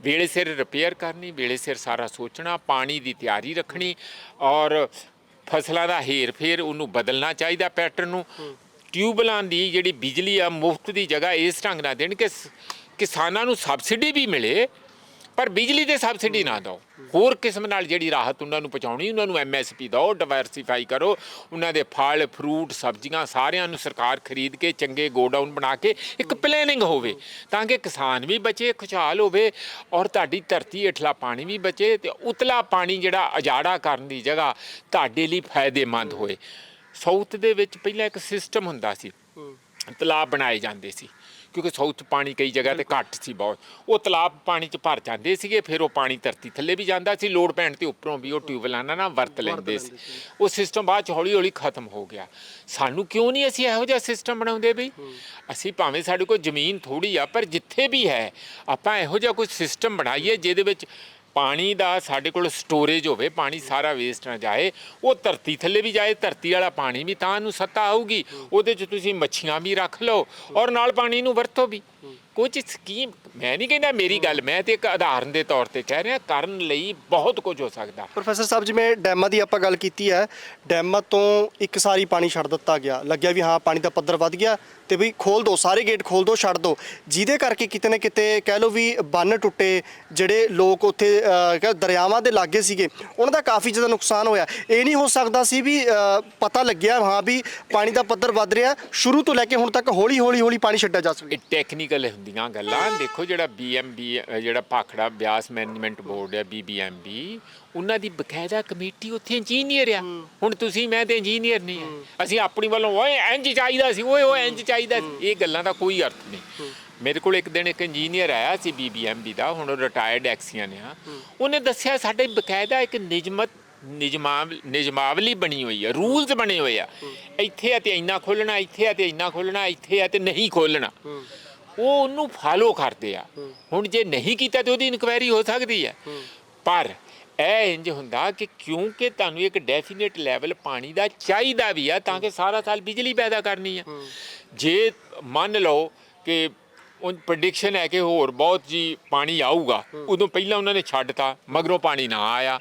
ਵੇਲੇ ਸਿਰ ਰਿਪੇਅਰ ਕਰਨੀ ਵੇਲੇ ਸਿਰ ਸਾਰਾ ਸੋਚਣਾ ਪਾਣੀ ਦੀ ਤਿਆਰੀ ਰੱਖਣੀ ਔਰ ਫਸਲਾਂ ਦਾ ਹੇਰ ਫੇਰ ਉਹਨੂੰ ਬਦਲਣਾ ਚਾਹੀਦਾ ਪੈਟਰਨ ਨੂੰ ਟਿਊਬਲਾਂ ਦੀ ਜਿਹੜੀ ਬਿਜਲੀ ਆ, ਮੁਫਤ ਦੀ ਜਗ੍ਹਾ ਇਸ ਢੰਗ ਨਾਲ ਦੇਣ ਕਿ ਕਿਸਾਨਾਂ ਨੂੰ ਸਬਸਿਡੀ ਵੀ ਮਿਲੇ, ਪਰ ਬਿਜਲੀ ਦੇ ਸਬਸਿਡੀ ਨਾ ਦਿਓ। ਹੋਰ ਕਿਸਮ ਨਾਲ ਜਿਹੜੀ ਰਾਹਤ ਉਹਨਾਂ ਨੂੰ ਪਹੁੰਚਾਉਣੀ, ਉਹਨਾਂ ਨੂੰ ਐਮਐਸਪੀ ਦਿਓ, ਡਾਇਵਰਸੀਫਾਈ ਕਰੋ, ਉਹਨਾਂ ਦੇ ਫਲ, ਫਰੂਟ, ਸਬਜ਼ੀਆਂ ਸਾਰਿਆਂ ਨੂੰ ਸਰਕਾਰ ਖਰੀਦ ਕੇ ਚੰਗੇ ਗੋਡਾਊਨ ਬਣਾ ਕੇ ਇੱਕ ਪਲੈਨਿੰਗ ਹੋਵੇ, ਤਾਂ ਕਿ ਕਿਸਾਨ ਵੀ ਬਚੇ, ਖੁਸ਼ਹਾਲ ਹੋਵੇ ਔਰ ਤੁਹਾਡੀ ਧਰਤੀ ਹੇਠਲਾ ਪਾਣੀ ਵੀ ਬਚੇ ਤੇ ਉਤਲਾ ਪਾਣੀ ਜਿਹੜਾ ਅਜਾੜਾ ਕਰਨ ਦੀ ਜਗ੍ਹਾ ਤੁਹਾਡੇ ਲਈ ਫਾਇਦੇਮੰਦ ਹੋਏ। ਸਾਊਥ ਦੇ ਵਿੱਚ ਪਹਿਲਾਂ ਇੱਕ ਸਿਸਟਮ ਹੁੰਦਾ ਸੀ। ਤਲਾਬ ਬਣਾਏ ਜਾਂਦੇ ਸੀ। ਕਿਉਂਕਿ ਸਾਊਥ ਪਾਣੀ ਕਈ ਜਗ੍ਹਾ ਤੇ ਘੱਟ ਸੀ ਬਹੁਤ। ਉਹ ਤਲਾਬ ਪਾਣੀ 'ਚ ਭਰ ਜਾਂਦੇ ਸੀਗੇ ਫਿਰ ਉਹ ਪਾਣੀ ਧਰਤੀ ਥੱਲੇ ਵੀ ਜਾਂਦਾ ਸੀ। ਲੋਡ ਪੈਣ ਤੇ ਉੱਪਰੋਂ ਵੀ ਉਹ ਟਿਊਬਵੈਲਾਂ ਨਾਲ ਨਾ ਵਰਤ ਲੈਂਦੇ ਸੀ। ਉਹ ਸਿਸਟਮ ਬਾਅਦ 'ਚ ਹੌਲੀ ਹੌਲੀ ਖਤਮ ਹੋ ਗਿਆ। ਸਾਨੂੰ ਕਿਉਂ ਨਹੀਂ ਅਸੀਂ ਇਹੋ ਜਿਹਾ ਸਿਸਟਮ ਬਣਾਉਂਦੇ ਬਈ? ਅਸੀਂ ਭਾਵੇਂ ਸਾਡੇ ਕੋਲ ਜ਼ਮੀਨ ਥੋੜੀ ਆ ਪਰ ਜਿੱਥੇ ਵੀ ਹੈ ਆਪਾਂ ਇਹੋ ਜਿਹਾ ਕੋਈ ਸਿਸਟਮ ਬਣਾਈਏ ਜਿਹਦੇ ਵਿੱਚ ਪਾਣੀ ਦਾ ਸਾਡੇ ਕੋਲ ਸਟੋਰੇਜ ਹੋਵੇ, ਪਾਣੀ ਸਾਰਾ ਵੇਸਟ ਨਾ ਜਾਏ, ਉਹ ਧਰਤੀ ਥੱਲੇ ਵੀ ਜਾਏ, ਧਰਤੀ ਵਾਲਾ ਪਾਣੀ ਵੀ ਤਾਂ ਨੂੰ ਸੱਤਾ ਆਊਗੀ। ਉਹਦੇ 'ਚ ਤੁਸੀਂ ਮੱਛੀਆਂ ਵੀ ਰੱਖ ਲਓ ਔਰ ਨਾਲ ਪਾਣੀ ਨੂੰ ਵਰਤੋ ਵੀ। ਕੁਝ ਸਕੀਮ ਮੈਂ ਨਹੀਂ ਕਹਿੰਦਾ ਮੇਰੀ ਗੱਲ ਮੈਂ ਤੇ ਇੱਕ ਉਦਾਹਰਨ ਦੇ ਤੌਰ ਤੇ ਕਹਿ ਰਿਹਾ ਕਰਨ ਲਈ ਬਹੁਤ ਕੁਝ ਹੋ ਸਕਦਾ। ਪ੍ਰੋਫੈਸਰ ਸਾਹਿਬ ਜਿਵੇਂ ਡੈਮਾਂ ਦੀ ਆਪਾਂ ਗੱਲ ਕੀਤੀ ਹੈ ਡੈਮਾਂ ਤੋਂ ਇੱਕ ਸਾਰੀ ਪਾਣੀ ਛੱਡ ਦਿੱਤਾ ਗਿਆ। ਲੱਗਿਆ ਵੀ ਹਾਂ ਪਾਣੀ ਦਾ ਪੱਧਰ ਵੱਧ ਗਿਆ ਤੇ ਵੀ ਖੋਲ ਦੋ ਸਾਰੇ ਗੇਟ ਖੋਲ ਦੋ ਛੱਡ ਦੋ। ਜਿਹਦੇ ਕਰਕੇ ਕਿਤੇ ਨਾ ਕਿਤੇ ਕਹਿ ਲਓ ਵੀ ਬੰਨ ਟੁੱਟੇ ਜਿਹੜੇ ਲੋਕ ਉੱਥੇ ਕਹਿ- ਦਰਿਆਵਾਂ ਦੇ ਲਾਗੇ ਸੀਗੇ ਉਹਨਾਂ ਦਾ ਕਾਫੀ ਜ਼ਿਆਦਾ ਨੁਕਸਾਨ ਹੋਇਆ। ਇਹ ਨਹੀਂ ਹੋ ਸਕਦਾ ਸੀ ਵੀ ਪਤਾ ਲੱਗਿਆ ਹਾਂ ਵੀ ਪਾਣੀ ਦਾ ਪੱਧਰ ਵੱਧ ਰਿਹਾ ਸ਼ੁਰੂ ਤੋਂ ਲੈ ਕੇ ਹੁਣ ਤੱਕ ਹੌਲੀ ਹੌਲੀ ਹੌਲੀ ਪਾਣੀ ਛੱਡਿਆ ਜਾ ਸਕੇ। ਟੈਕਨੀਕਲ ਹੁੰਦੀਆਂ ਗੱਲਾਂ। ਦੇਖੋ ਜਿਹੜਾ ਬੀਐਮਬੀ ਜਿਹੜਾ ਭਾਖੜਾ ਬਿਆਸ ਮੈਨੇਜਮੈਂਟ ਬੋਰਡ ਹੈ ਬੀਬੀਐਮਬੀ ਉਹਨਾਂ ਦੀ ਬਕਾਇਦਾ ਕਮੇਟੀ ਉੱਥੇ ਇੰਜੀਨੀਅਰ ਆ। ਹੁਣ ਤੁਸੀਂ ਮੈਂ ਤੇ ਇੰਜੀਨੀਅਰ ਨਹੀਂ ਆ। ਅਸੀਂ ਆਪਣੀ ਵੱਲੋਂ ਓਏ ਇੰਜ ਚਾਹੀਦਾ ਸੀ ਓਏ ਉਹ ਇੰਜ ਚਾਹੀਦਾ ਸੀ। ਇਹ ਗੱਲਾਂ ਦਾ ਕੋਈ ਅਰਥ ਨਹੀਂ। ਮੇਰੇ ਕੋਲ ਇੱਕ ਦਿਨ ਇੱਕ ਇੰਜੀਨੀਅਰ ਆਇਆ ਸੀ ਬੀਬੀਐਮਬੀ ਦਾ ਹੁਣ ਉਹ ਰਿਟਾਇਰਡ ਐਕਸੀਅਨ ਆ। ਉਹਨੇ ਦੱਸਿਆ ਸਾਡੇ ਬਕਾਇਦਾ ਇੱਕ ਨਿਯਮਤ ਨਿਯਮਾਵ ਨਿਯਮਾਵਲੀ ਬਣੀ ਹੋਈ ਆ ਰੂਲਸ ਬਣੇ ਹੋਏ ਆ। ਇੱਥੇ ਆ ਤੇ ਇੰਨਾ ਖੋਲਣਾ ਇੱਥੇ ਆ ਤੇ ਇੰਨਾ ਖੋਲਣਾ ਇੱਥੇ ਆ ਤੇ ਨਹੀਂ ਖੋਲਣਾ ਉਹ ਉਹਨੂੰ ਫਾਲੋ ਕਰਦੇ ਆ। ਹੁਣ ਜੇ ਨਹੀਂ ਕੀਤਾ ਤੇ ਉਹਦੀ ਇਨਕੁਆਇਰੀ ਹੋ ਸਕਦੀ ਹੈ। ਪਰ ਇਹ ਇੰਜ ਹੁੰਦਾ ਕਿ ਕਿਉਂਕਿ ਤੁਹਾਨੂੰ ਇੱਕ ਡੈਫੀਨਿਟ ਲੈਵਲ ਪਾਣੀ ਦਾ ਚਾਹੀਦਾ ਵੀ ਆ ਤਾਂ ਕਿ ਸਾਰਾ ਸਾਲ ਬਿਜਲੀ ਪੈਦਾ ਕਰਨੀ ਆ। ਜੇ ਮੰਨ ਲਓ ਕਿ ਉਹ ਪ੍ਰੈਡਿਕਸ਼ਨ ਹੈ ਕਿ ਹੋਰ ਬਹੁਤ ਜੀ ਪਾਣੀ ਆਊਗਾ ਉਦੋਂ ਪਹਿਲਾਂ ਉਹਨਾਂ ਨੇ ਛੱਡਤਾ ਮਗਰੋਂ ਪਾਣੀ ਨਾ ਆਇਆ।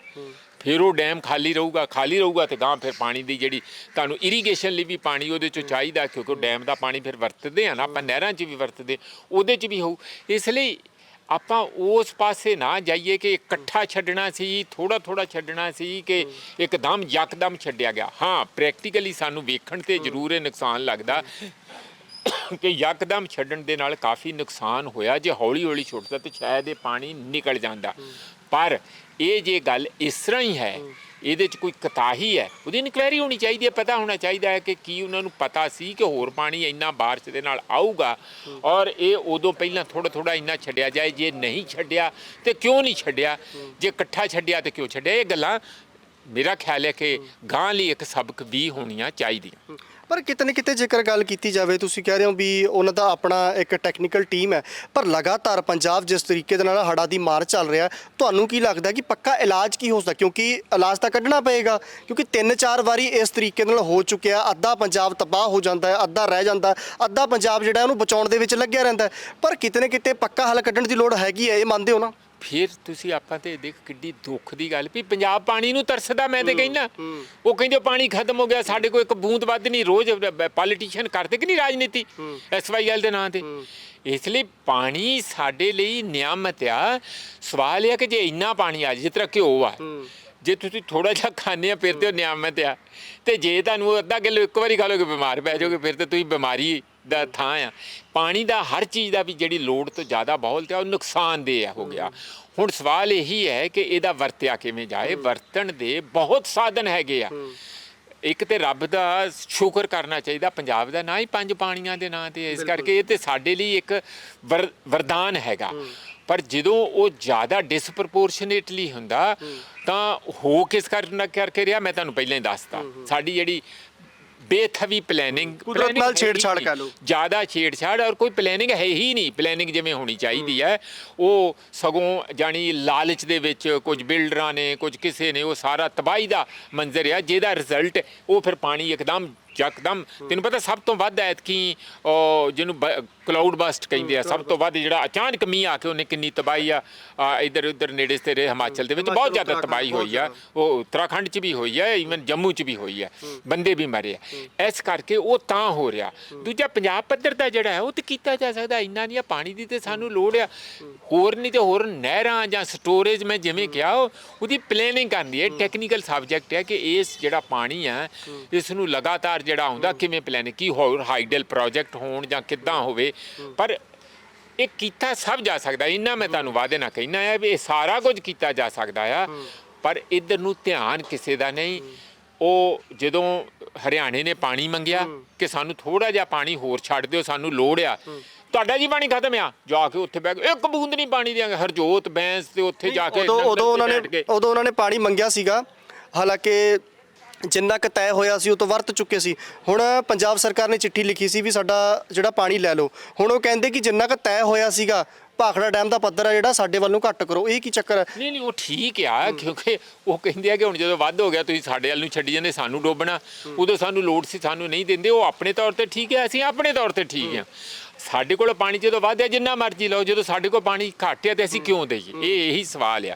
ਫਿਰ ਉਹ ਡੈਮ ਖਾਲੀ ਰਹੂਗਾ ਖਾਲੀ ਰਹੂਗਾ ਤੇ ਗਾਂ ਫਿਰ ਪਾਣੀ ਦੀ ਜਿਹੜੀ ਤੁਹਾਨੂੰ ਇਰੀਗੇਸ਼ਨ ਲਈ ਵੀ ਪਾਣੀ ਉਹਦੇ ਚੋਂ ਚਾਹੀਦਾ ਕਿਉਂਕਿ ਡੈਮ ਦਾ ਪਾਣੀ ਫਿਰ ਵਰਤਦੇ ਆ ਨਾ ਆਪਾਂ ਨਹਿਰਾਂ 'ਚ ਵੀ ਵਰਤਦੇ ਉਹਦੇ 'ਚ ਵੀ ਹੋਊ। ਇਸ ਲਈ ਆਪਾਂ ਉਸ ਪਾਸੇ ਨਾ ਜਾਈਏ ਕਿ ਇਕੱਠਾ ਛੱਡਣਾ ਸੀ ਥੋੜਾ ਥੋੜਾ ਛੱਡਣਾ ਸੀ ਕਿ ਇੱਕਦਮ ਯਕਦਮ ਛੱਡਿਆ ਗਿਆ। ਹਾਂ ਪ੍ਰੈਕਟੀਕਲੀ ਸਾਨੂੰ ਵੇਖਣ ਤੇ ਜ਼ਰੂਰ ਇਹ ਨੁਕਸਾਨ ਲੱਗਦਾ। ਕਿ ਯਕਦਮ ਛੱਡਣ ਦੇ ਨਾਲ ਕਾਫੀ ਨੁਕਸਾਨ ਹੋਇਆ। ਜੇ ਹੌਲੀ ਹੌਲੀ ਛੁੱਟਦਾ ਤੇ ਸ਼ਾਇਦ ਇਹ ਪਾਣੀ ਨਿਕਲ ਜਾਂਦਾ। ਪਰ ਇਹ ਜੇ ਗੱਲ ਇਸ ਤਰ੍ਹਾਂ ਹੀ ਹੈ ਇਹਦੇ 'ਚ ਕੋਈ ਕਤਾਹੀ ਹੈ ਉਹਦੀ ਇਨਕੁਆਇਰੀ ਹੋਣੀ ਚਾਹੀਦੀ ਹੈ ਪਤਾ ਹੋਣਾ ਚਾਹੀਦਾ ਹੈ ਕਿ ਕੀ ਉਹਨਾਂ ਨੂੰ ਪਤਾ ਸੀ ਕਿ ਹੋਰ ਪਾਣੀ ਇੰਨਾ ਬਾਰਿਸ਼ ਦੇ ਨਾਲ ਆਊਗਾ ਔਰ ਇਹ ਉਦੋਂ ਪਹਿਲਾਂ ਥੋੜਾ ਥੋੜਾ ਇੰਨਾ ਛੱਡਿਆ ਜਾਏ ਜੇ ਨਹੀਂ ਛੱਡਿਆ ਤੇ ਕਿਉਂ ਨਹੀਂ ਛੱਡਿਆ? ਜੇ ਇਕੱਠਾ ਛੱਡਿਆ ਤੇ ਕਿਉਂ ਛੱਡਿਆ? ਇਹ ਗੱਲਾਂ ਮੇਰਾ ਖਿਆਲ ਹੈ ਕਿ ਗਾਂ ਲਈ ਇੱਕ ਸਬਕ ਵੀ ਹੋਣੀਆਂ ਚਾਹੀਦੀਆਂ। ਪਰ ਕਿਤੇ ਨਾ ਕਿਤੇ ਜੇਕਰ ਗੱਲ ਕੀਤੀ ਜਾਵੇ ਤੁਸੀਂ ਕਹਿ ਰਹੇ ਹੋ ਵੀ ਉਹਨਾਂ ਦਾ ਆਪਣਾ ਇੱਕ ਟੈਕਨੀਕਲ ਟੀਮ ਹੈ ਪਰ ਲਗਾਤਾਰ ਪੰਜਾਬ ਜਿਸ ਤਰੀਕੇ ਦੇ ਨਾਲ ਹੜ੍ਹਾਂ ਦੀ ਮਾਰ ਚੱਲ ਰਿਹਾ ਤੁਹਾਨੂੰ ਕੀ ਲੱਗਦਾ ਕਿ ਪੱਕਾ ਇਲਾਜ ਕੀ ਹੋ ਸਕਦਾ ਕਿਉਂਕਿ ਇਲਾਜ ਤਾਂ ਕੱਢਣਾ ਪਏਗਾ ਕਿਉਂਕਿ ਤਿੰਨ ਚਾਰ ਵਾਰੀ ਇਸ ਤਰੀਕੇ ਨਾਲ ਹੋ ਚੁੱਕਿਆ ਅੱਧਾ ਪੰਜਾਬ ਤਬਾਹ ਹੋ ਜਾਂਦਾ ਹੈ ਅੱਧਾ ਰਹਿ ਜਾਂਦਾ ਹੈ, ਅੱਧਾ ਪੰਜਾਬ ਜਿਹੜਾ ਉਹਨੂੰ ਬਚਾਉਣ ਦੇ ਵਿੱਚ ਲੱਗਿਆ ਰਹਿੰਦਾ ਹੈ। ਪਰ ਕਿਤੇ ਨਾ ਕਿਤੇ ਪੱਕਾ ਹੱਲ ਕੱਢਣ ਦੀ ਲੋੜ ਹੈਗੀ ਹੈ ਇਹ ਮੰਨਦੇ ਹੋ ਨਾ ਫਿਰ ਤੁਸੀਂ ਆਪਾਂ ਤੇ ਦੇਖ ਕਿੱਡੀ ਦੁੱਖ ਦੀ ਗੱਲ ਵੀ ਪੰਜਾਬ ਪਾਣੀ ਨੂੰ ਤਰਸਦਾ ਮੈਂ ਤੇ ਕਹਿੰਦਾ। ਉਹ ਕਹਿੰਦੇ ਪਾਣੀ ਖਤਮ ਹੋ ਗਿਆ ਸਾਡੇ ਕੋਲ ਇੱਕ ਬੂੰਦ ਵੱਧ ਨਹੀਂ ਰੋਜ਼ ਪੋਲੀਟੀਸ਼ੀਅਨ ਕਰਦੇ ਕਿ ਨਹੀਂ ਰਾਜਨੀਤੀ? ਐਸਵਾਈਐਲ ਦੇ ਨਾਂ ਤੇ। ਇਸ ਲਈ ਪਾਣੀ ਸਾਡੇ ਲਈ ਨਿਆਮਤ ਆ। ਸਵਾਲ ਇਹ ਕਿ ਜੇ ਇੰਨਾ ਪਾਣੀ ਆ ਜਿਸ ਤਰ੍ਹਾਂ ਘਿਓ ਆ ਜੇ ਤੁਸੀਂ ਥੋੜਾ ਜਿਹਾ ਖਾਣੇ ਆ ਫਿਰ ਤੇ ਉਹ ਨਿਆਮਤ ਆ। ਤੇ ਜੇ ਤੁਹਾਨੂੰ ਅੱਧਾ ਕਿਲੋ ਇੱਕ ਵਾਰੀ ਖਾ ਲੋਗੇ ਬਿਮਾਰ ਪੈ ਜਾਓਗੇ ਫਿਰ ਤੇ ਤੁਸੀਂ ਬਿਮਾਰੀ ਦਾ ਥਾਂ ਆ। ਪਾਣੀ ਦਾ ਹਰ ਚੀਜ਼ ਦਾ ਵੀ ਜਿਹੜੀ ਲੋੜ ਤੋਂ ਜ਼ਿਆਦਾ ਬਹੁਲ ਤੇ ਆ, ਉਹ ਨੁਕਸਾਨਦੇਹ ਹੋ ਗਿਆ। ਹੁਣ ਸਵਾਲ ਇਹੀ ਹੈ ਕਿ ਇਹਦਾ ਵਰਤਿਆ ਕਿਵੇਂ ਜਾਏ? ਵਰਤਣ ਦੇ ਬਹੁਤ ਸਾਧਨ ਹੈਗੇ ਆ। ਇੱਕ ਤੇ ਰੱਬ ਦਾ ਸ਼ੁਕਰ ਕਰਨਾ ਚਾਹੀਦਾ ਪੰਜਾਬ ਦਾ ਨਾ ਹੀ ਪੰਜ ਪਾਣੀਆਂ ਦੇ ਨਾਂ ਤੇ ਇਸ ਕਰਕੇ ਇਹ ਤੇ ਸਾਡੇ ਲਈ ਇੱਕ ਵਰ- ਵਰਦਾਨ ਹੈਗਾ। ਪਰ ਜਦੋਂ ਉਹ ਜ਼ਿਆਦਾ ਡਿਸਪ੍ਰੋਪੋਰਸ਼ਨੇਟਲੀ ਹੁੰਦਾ ਤਾਂ ਹੋ ਕਿਸ ਕਰਨਾ ਕਰਕੇ ਰਿਹਾ ਮੈਂ ਤੁਹਾਨੂੰ ਪਹਿਲਾਂ ਹੀ ਦੱਸਤਾ। ਸਾਡੀ ਜਿਹੜੀ ਬੇਥਵੀ ਪਲੈਨਿੰਗ ਕੁਦਰਤ ਨਾਲ ਛੇੜਛਾੜ ਕਹਿ ਲਓ। ਜ਼ਿਆਦਾ ਛੇੜਛਾੜ ਔਰ ਕੋਈ ਪਲੈਨਿੰਗ ਹੈ ਹੀ ਨਹੀਂ। ਪਲੈਨਿੰਗ ਜਿਵੇਂ ਹੋਣੀ ਚਾਹੀਦੀ ਹੈ। ਉਹ ਸਗੋਂ ਜਾਣੀ ਲਾਲਚ ਦੇ ਵਿੱਚ ਕੁਝ ਬਿਲਡਰਾਂ ਨੇ ਕੁਝ ਕਿਸੇ ਨੇ ਉਹ ਸਾਰਾ ਤਬਾਹੀ ਦਾ ਮੰਜ਼ਰ ਆ ਜਿਹਦਾ ਰਿਜ਼ਲਟ ਉਹ ਫਿਰ ਪਾਣੀ ਇੱਕਦਮ ਯਕਦਮ ਤੈਨੂੰ ਪਤਾ ਸਭ ਤੋਂ ਵੱਧ ਐਤਕੀ ਉਹ ਜਿਹਨੂੰ ਕਲਾਉਡ ਬਸਟ ਕਹਿੰਦੇ ਆ ਸਭ ਤੋਂ ਵੱਧ ਜਿਹੜਾ ਅਚਾਨਕ ਮੀਂਹ ਆ ਕੇ ਉਹਨੇ ਕਿੰਨੀ ਤਬਾਹੀ ਆ ਆ, ਇੱਧਰ ਉੱਧਰ ਨੇੜੇ ਤੇਰੇ ਹਿਮਾਚਲ ਦੇ ਵਿੱਚ ਬਹੁਤ ਜ਼ਿਆਦਾ ਤਬਾਹੀ ਹੋਈ ਆ। ਉਹ ਉੱਤਰਾਖੰਡ 'ਚ ਵੀ ਹੋਈ ਹੈ ਈਵਨ ਜੰਮੂ 'ਚ ਵੀ ਹੋਈ ਹੈ। ਬੰਦੇ ਵੀ ਮਰੇ ਆ। ਇਸ ਕਰਕੇ ਉਹ ਤਾਂ ਹੋ ਰਿਹਾ। ਦੂਜਾ ਪੰਜਾਬ ਪੱਧਰ ਦਾ ਜਿਹੜਾ ਹੈ ਉਹ ਤੇ ਕੀਤਾ ਜਾ ਸਕਦਾ ਇੰਨਾ ਨਹੀਂ ਆ ਪਾਣੀ ਦੀ ਤੇ ਸਾਨੂੰ ਲੋੜ ਆ। ਹੋਰ ਨਹੀਂ ਤੇ ਹੋਰ ਨਹਿਰਾਂ ਜਾਂ ਸਟੋਰੇਜ ਮੈਂ ਜਿਵੇਂ ਕਿਹਾ ਉਹ- ਉਹਦੀ ਪਲੈਨਿੰਗ ਕਰਨੀ ਹੈ। ਟੈਕਨੀਕਲ ਸਬਜੈਕਟ ਹੈ ਕਿ ਇਸ ਜਿਹੜਾ ਪਾਣੀ ਆ ਇਸ ਨੂੰ ਲਗਾਤਾਰ ਜਿਹੜਾ ਆਉਂਦਾ ਕਿਵੇਂ ਪਲੈਨ ਕੀ ਹੋਰ ਹਾਈਡਲ ਪ੍ਰੋਜੈਕਟ ਹੋਣ ਜਾਂ ਕਿੱਦਾਂ ਹੋਵੇ ਪਰ ਇਹ ਕੀਤਾ ਸਭ ਜਾ ਸਕਦਾ ਇੰਨਾ ਮੈਂ ਤੁਹਾਨੂੰ ਵਾਅਦੇ ਨਾਲ ਕਹਿਣਾ ਹੈ ਵੀ ਇਹ ਸਾਰਾ ਕੁਝ ਕੀਤਾ ਜਾ ਸਕਦਾ ਆ ਪਰ ਇਧਰ ਨੂੰ ਧਿਆਨ ਕਿਸੇ ਦਾ ਨਹੀਂ। ਉਹ ਜਦੋਂ ਹਰਿਆਣੇ ਨੇ ਪਾਣੀ ਮੰਗਿਆ ਕਿ ਸਾਨੂੰ ਥੋੜਾ ਜਿਹਾ ਪਾਣੀ ਹੋਰ ਛੱਡ ਦਿਓ ਸਾਨੂੰ ਲੋੜ ਆ। ਤੁਹਾਡਾ ਜੀ ਪਾਣੀ ਖਤਮ ਆ ਜਾ ਕੇ ਉੱਥੇ ਬੈ ਕੇ ਇੱਕ ਬੂੰਦ ਨਹੀਂ ਪਾਣੀ ਦਿਆਂਗੇ ਹਰਜੋਤ ਬੈਂਸ ਤੇ ਉੱਥੇ ਜਾ ਕੇ ਉਦੋਂ ਉਦੋਂ ਉਹਨਾਂ ਨੇ। ਉਦੋਂ ਉਹਨਾਂ ਨੇ ਪਾਣੀ ਮੰਗਿਆ ਸੀਗਾ। ਹਾਲਾਂਕਿ ਜਿੰਨਾ ਕੁ ਤੈਅ ਹੋਇਆ ਸੀ, ਉਹ ਤੋਂ ਵਰਤ ਚੁੱਕੇ ਸੀ। ਹੁਣ ਪੰਜਾਬ ਸਰਕਾਰ ਨੇ ਚਿੱਠੀ ਲਿਖੀ ਸੀ ਵੀ ਸਾਡਾ ਜਿਹੜਾ ਪਾਣੀ ਲੈ ਲਓ। ਹੁਣ ਉਹ ਕਹਿੰਦੇ ਕਿ ਜਿੰਨਾ ਕੁ ਤੈਅ ਹੋਇਆ ਸੀਗਾ, ਭਾਖੜਾ ਡੈਮ ਦਾ ਪੱਧਰ ਆ ਜਿਹੜਾ, ਸਾਡੇ ਵੱਲੋਂ ਘੱਟ ਕਰੋ। ਇਹ ਕੀ ਚੱਕਰ ਹੈ ਨਹੀਂ ਨਹੀਂ, ਉਹ ਠੀਕ ਆ, ਕਿਉਂਕਿ ਉਹ ਕਹਿੰਦੇ ਆ ਕਿ ਹੁਣ ਜਦੋਂ ਵੱਧ ਹੋ ਗਿਆ, ਤੁਸੀਂ ਸਾਡੇ ਵੱਲ ਨੂੰ ਛੱਡੀ ਜਾਂਦੇ, ਸਾਨੂੰ ਡੋਬਣਾ। ਉਦੋਂ ਸਾਨੂੰ ਲੋੜ ਸੀ, ਸਾਨੂੰ ਨਹੀਂ ਦਿੰਦੇ। ਉਹ ਆਪਣੇ ਤੌਰ ਤੇ ਠੀਕ ਹੈ ਅਸੀਂ ਆਪਣੇ ਤੌਰ ਤੇ ਠੀਕ ਆ। ਸਾਡੇ ਕੋਲ ਪਾਣੀ ਜਦੋਂ ਵੱਧ ਵਧਿਆ ਜਿੰਨਾ ਮਰਜ਼ੀ ਲਓ। ਜਦੋਂ ਸਾਡੇ ਕੋਲ ਪਾਣੀ ਘੱਟ ਆ, ਤੇ ਅਸੀਂ ਕਿਉਂ ਦੇਈਏ? ਇਹ ਇਹੀ ਸਵਾਲ ਆ।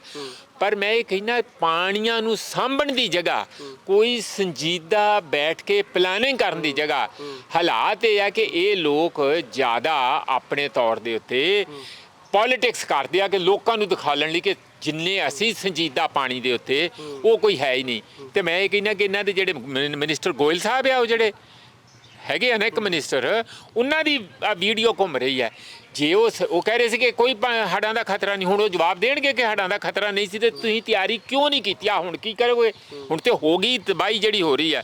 ਪਰ ਮੈਂ ਇਹ ਕਹਿਣਾ ਪਾਣੀਆਂ ਨੂੰ ਸਾਂਭਣ ਦੀ ਜਗ੍ਹਾ, ਕੋਈ ਸੰਜੀਦਾ ਬੈਠ ਕੇ ਪਲਾਨਿੰਗ ਕਰਨ ਦੀ ਜਗ੍ਹਾ, ਹਾਲਾਤ ਇਹ ਆ ਕਿ ਇਹ ਲੋਕ ਜ਼ਿਆਦਾ ਆਪਣੇ ਤੌਰ ਦੇ ਉੱਤੇ ਪੋਲਿਟਿਕਸ ਕਰਦੇ ਆ ਕਿ ਲੋਕਾਂ ਨੂੰ ਦਿਖਾਲਣ ਲਈ ਕਿ ਜਿੰਨੇ ਅਸੀਂ ਸੰਜੀਦਾ ਪਾਣੀ ਦੇ ਉੱਤੇ, ਉਹ ਕੋਈ ਹੈ ਹੀ ਨਹੀਂ। ਤੇ ਮੈਂ ਇਹ ਕਹਿੰਦਾ ਕਿ ਇਹਨਾਂ ਦੇ ਜਿਹੜੇ ਮਿਨ- ਮਿਨਿਸਟਰ ਗੋਇਲ ਸਾਹਿਬ ਆ ਉਹ ਜਿਹੜੇ ਹੈਗੇ ਆ ਨਾ ਇੱਕ ਮਿਨਿਸਟਰ ਉਹਨਾਂ ਦੀ ਵੀਡੀਓ ਘੁੰਮ ਰਹੀ ਹੈ। ਜੇ ਉਹ ਸ- ਉਹ ਕਹਿ ਰਹੇ ਸੀ ਕਿ ਕੋਈ ਪਾ- ਹੜ੍ਹਾਂ ਦਾ ਖਤਰਾ ਨਹੀਂ, ਹੁਣ ਉਹ ਜਵਾਬ ਦੇਣਗੇ ਕਿ ਹੜ੍ਹਾਂ ਦਾ ਖਤਰਾ ਨਹੀਂ ਸੀ ਤੇ ਤੁਸੀਂ ਤਿਆਰੀ ਕਿਉਂ ਨਹੀਂ ਕੀਤੀ? ਆ ਹੁਣ ਕੀ ਕਰੋਗੇ? ਹੁਣ ਤੇ ਹੋ ਗਈ ਤਬਾਹੀ ਜਿਹੜੀ ਹੋ ਰਹੀ ਹੈ।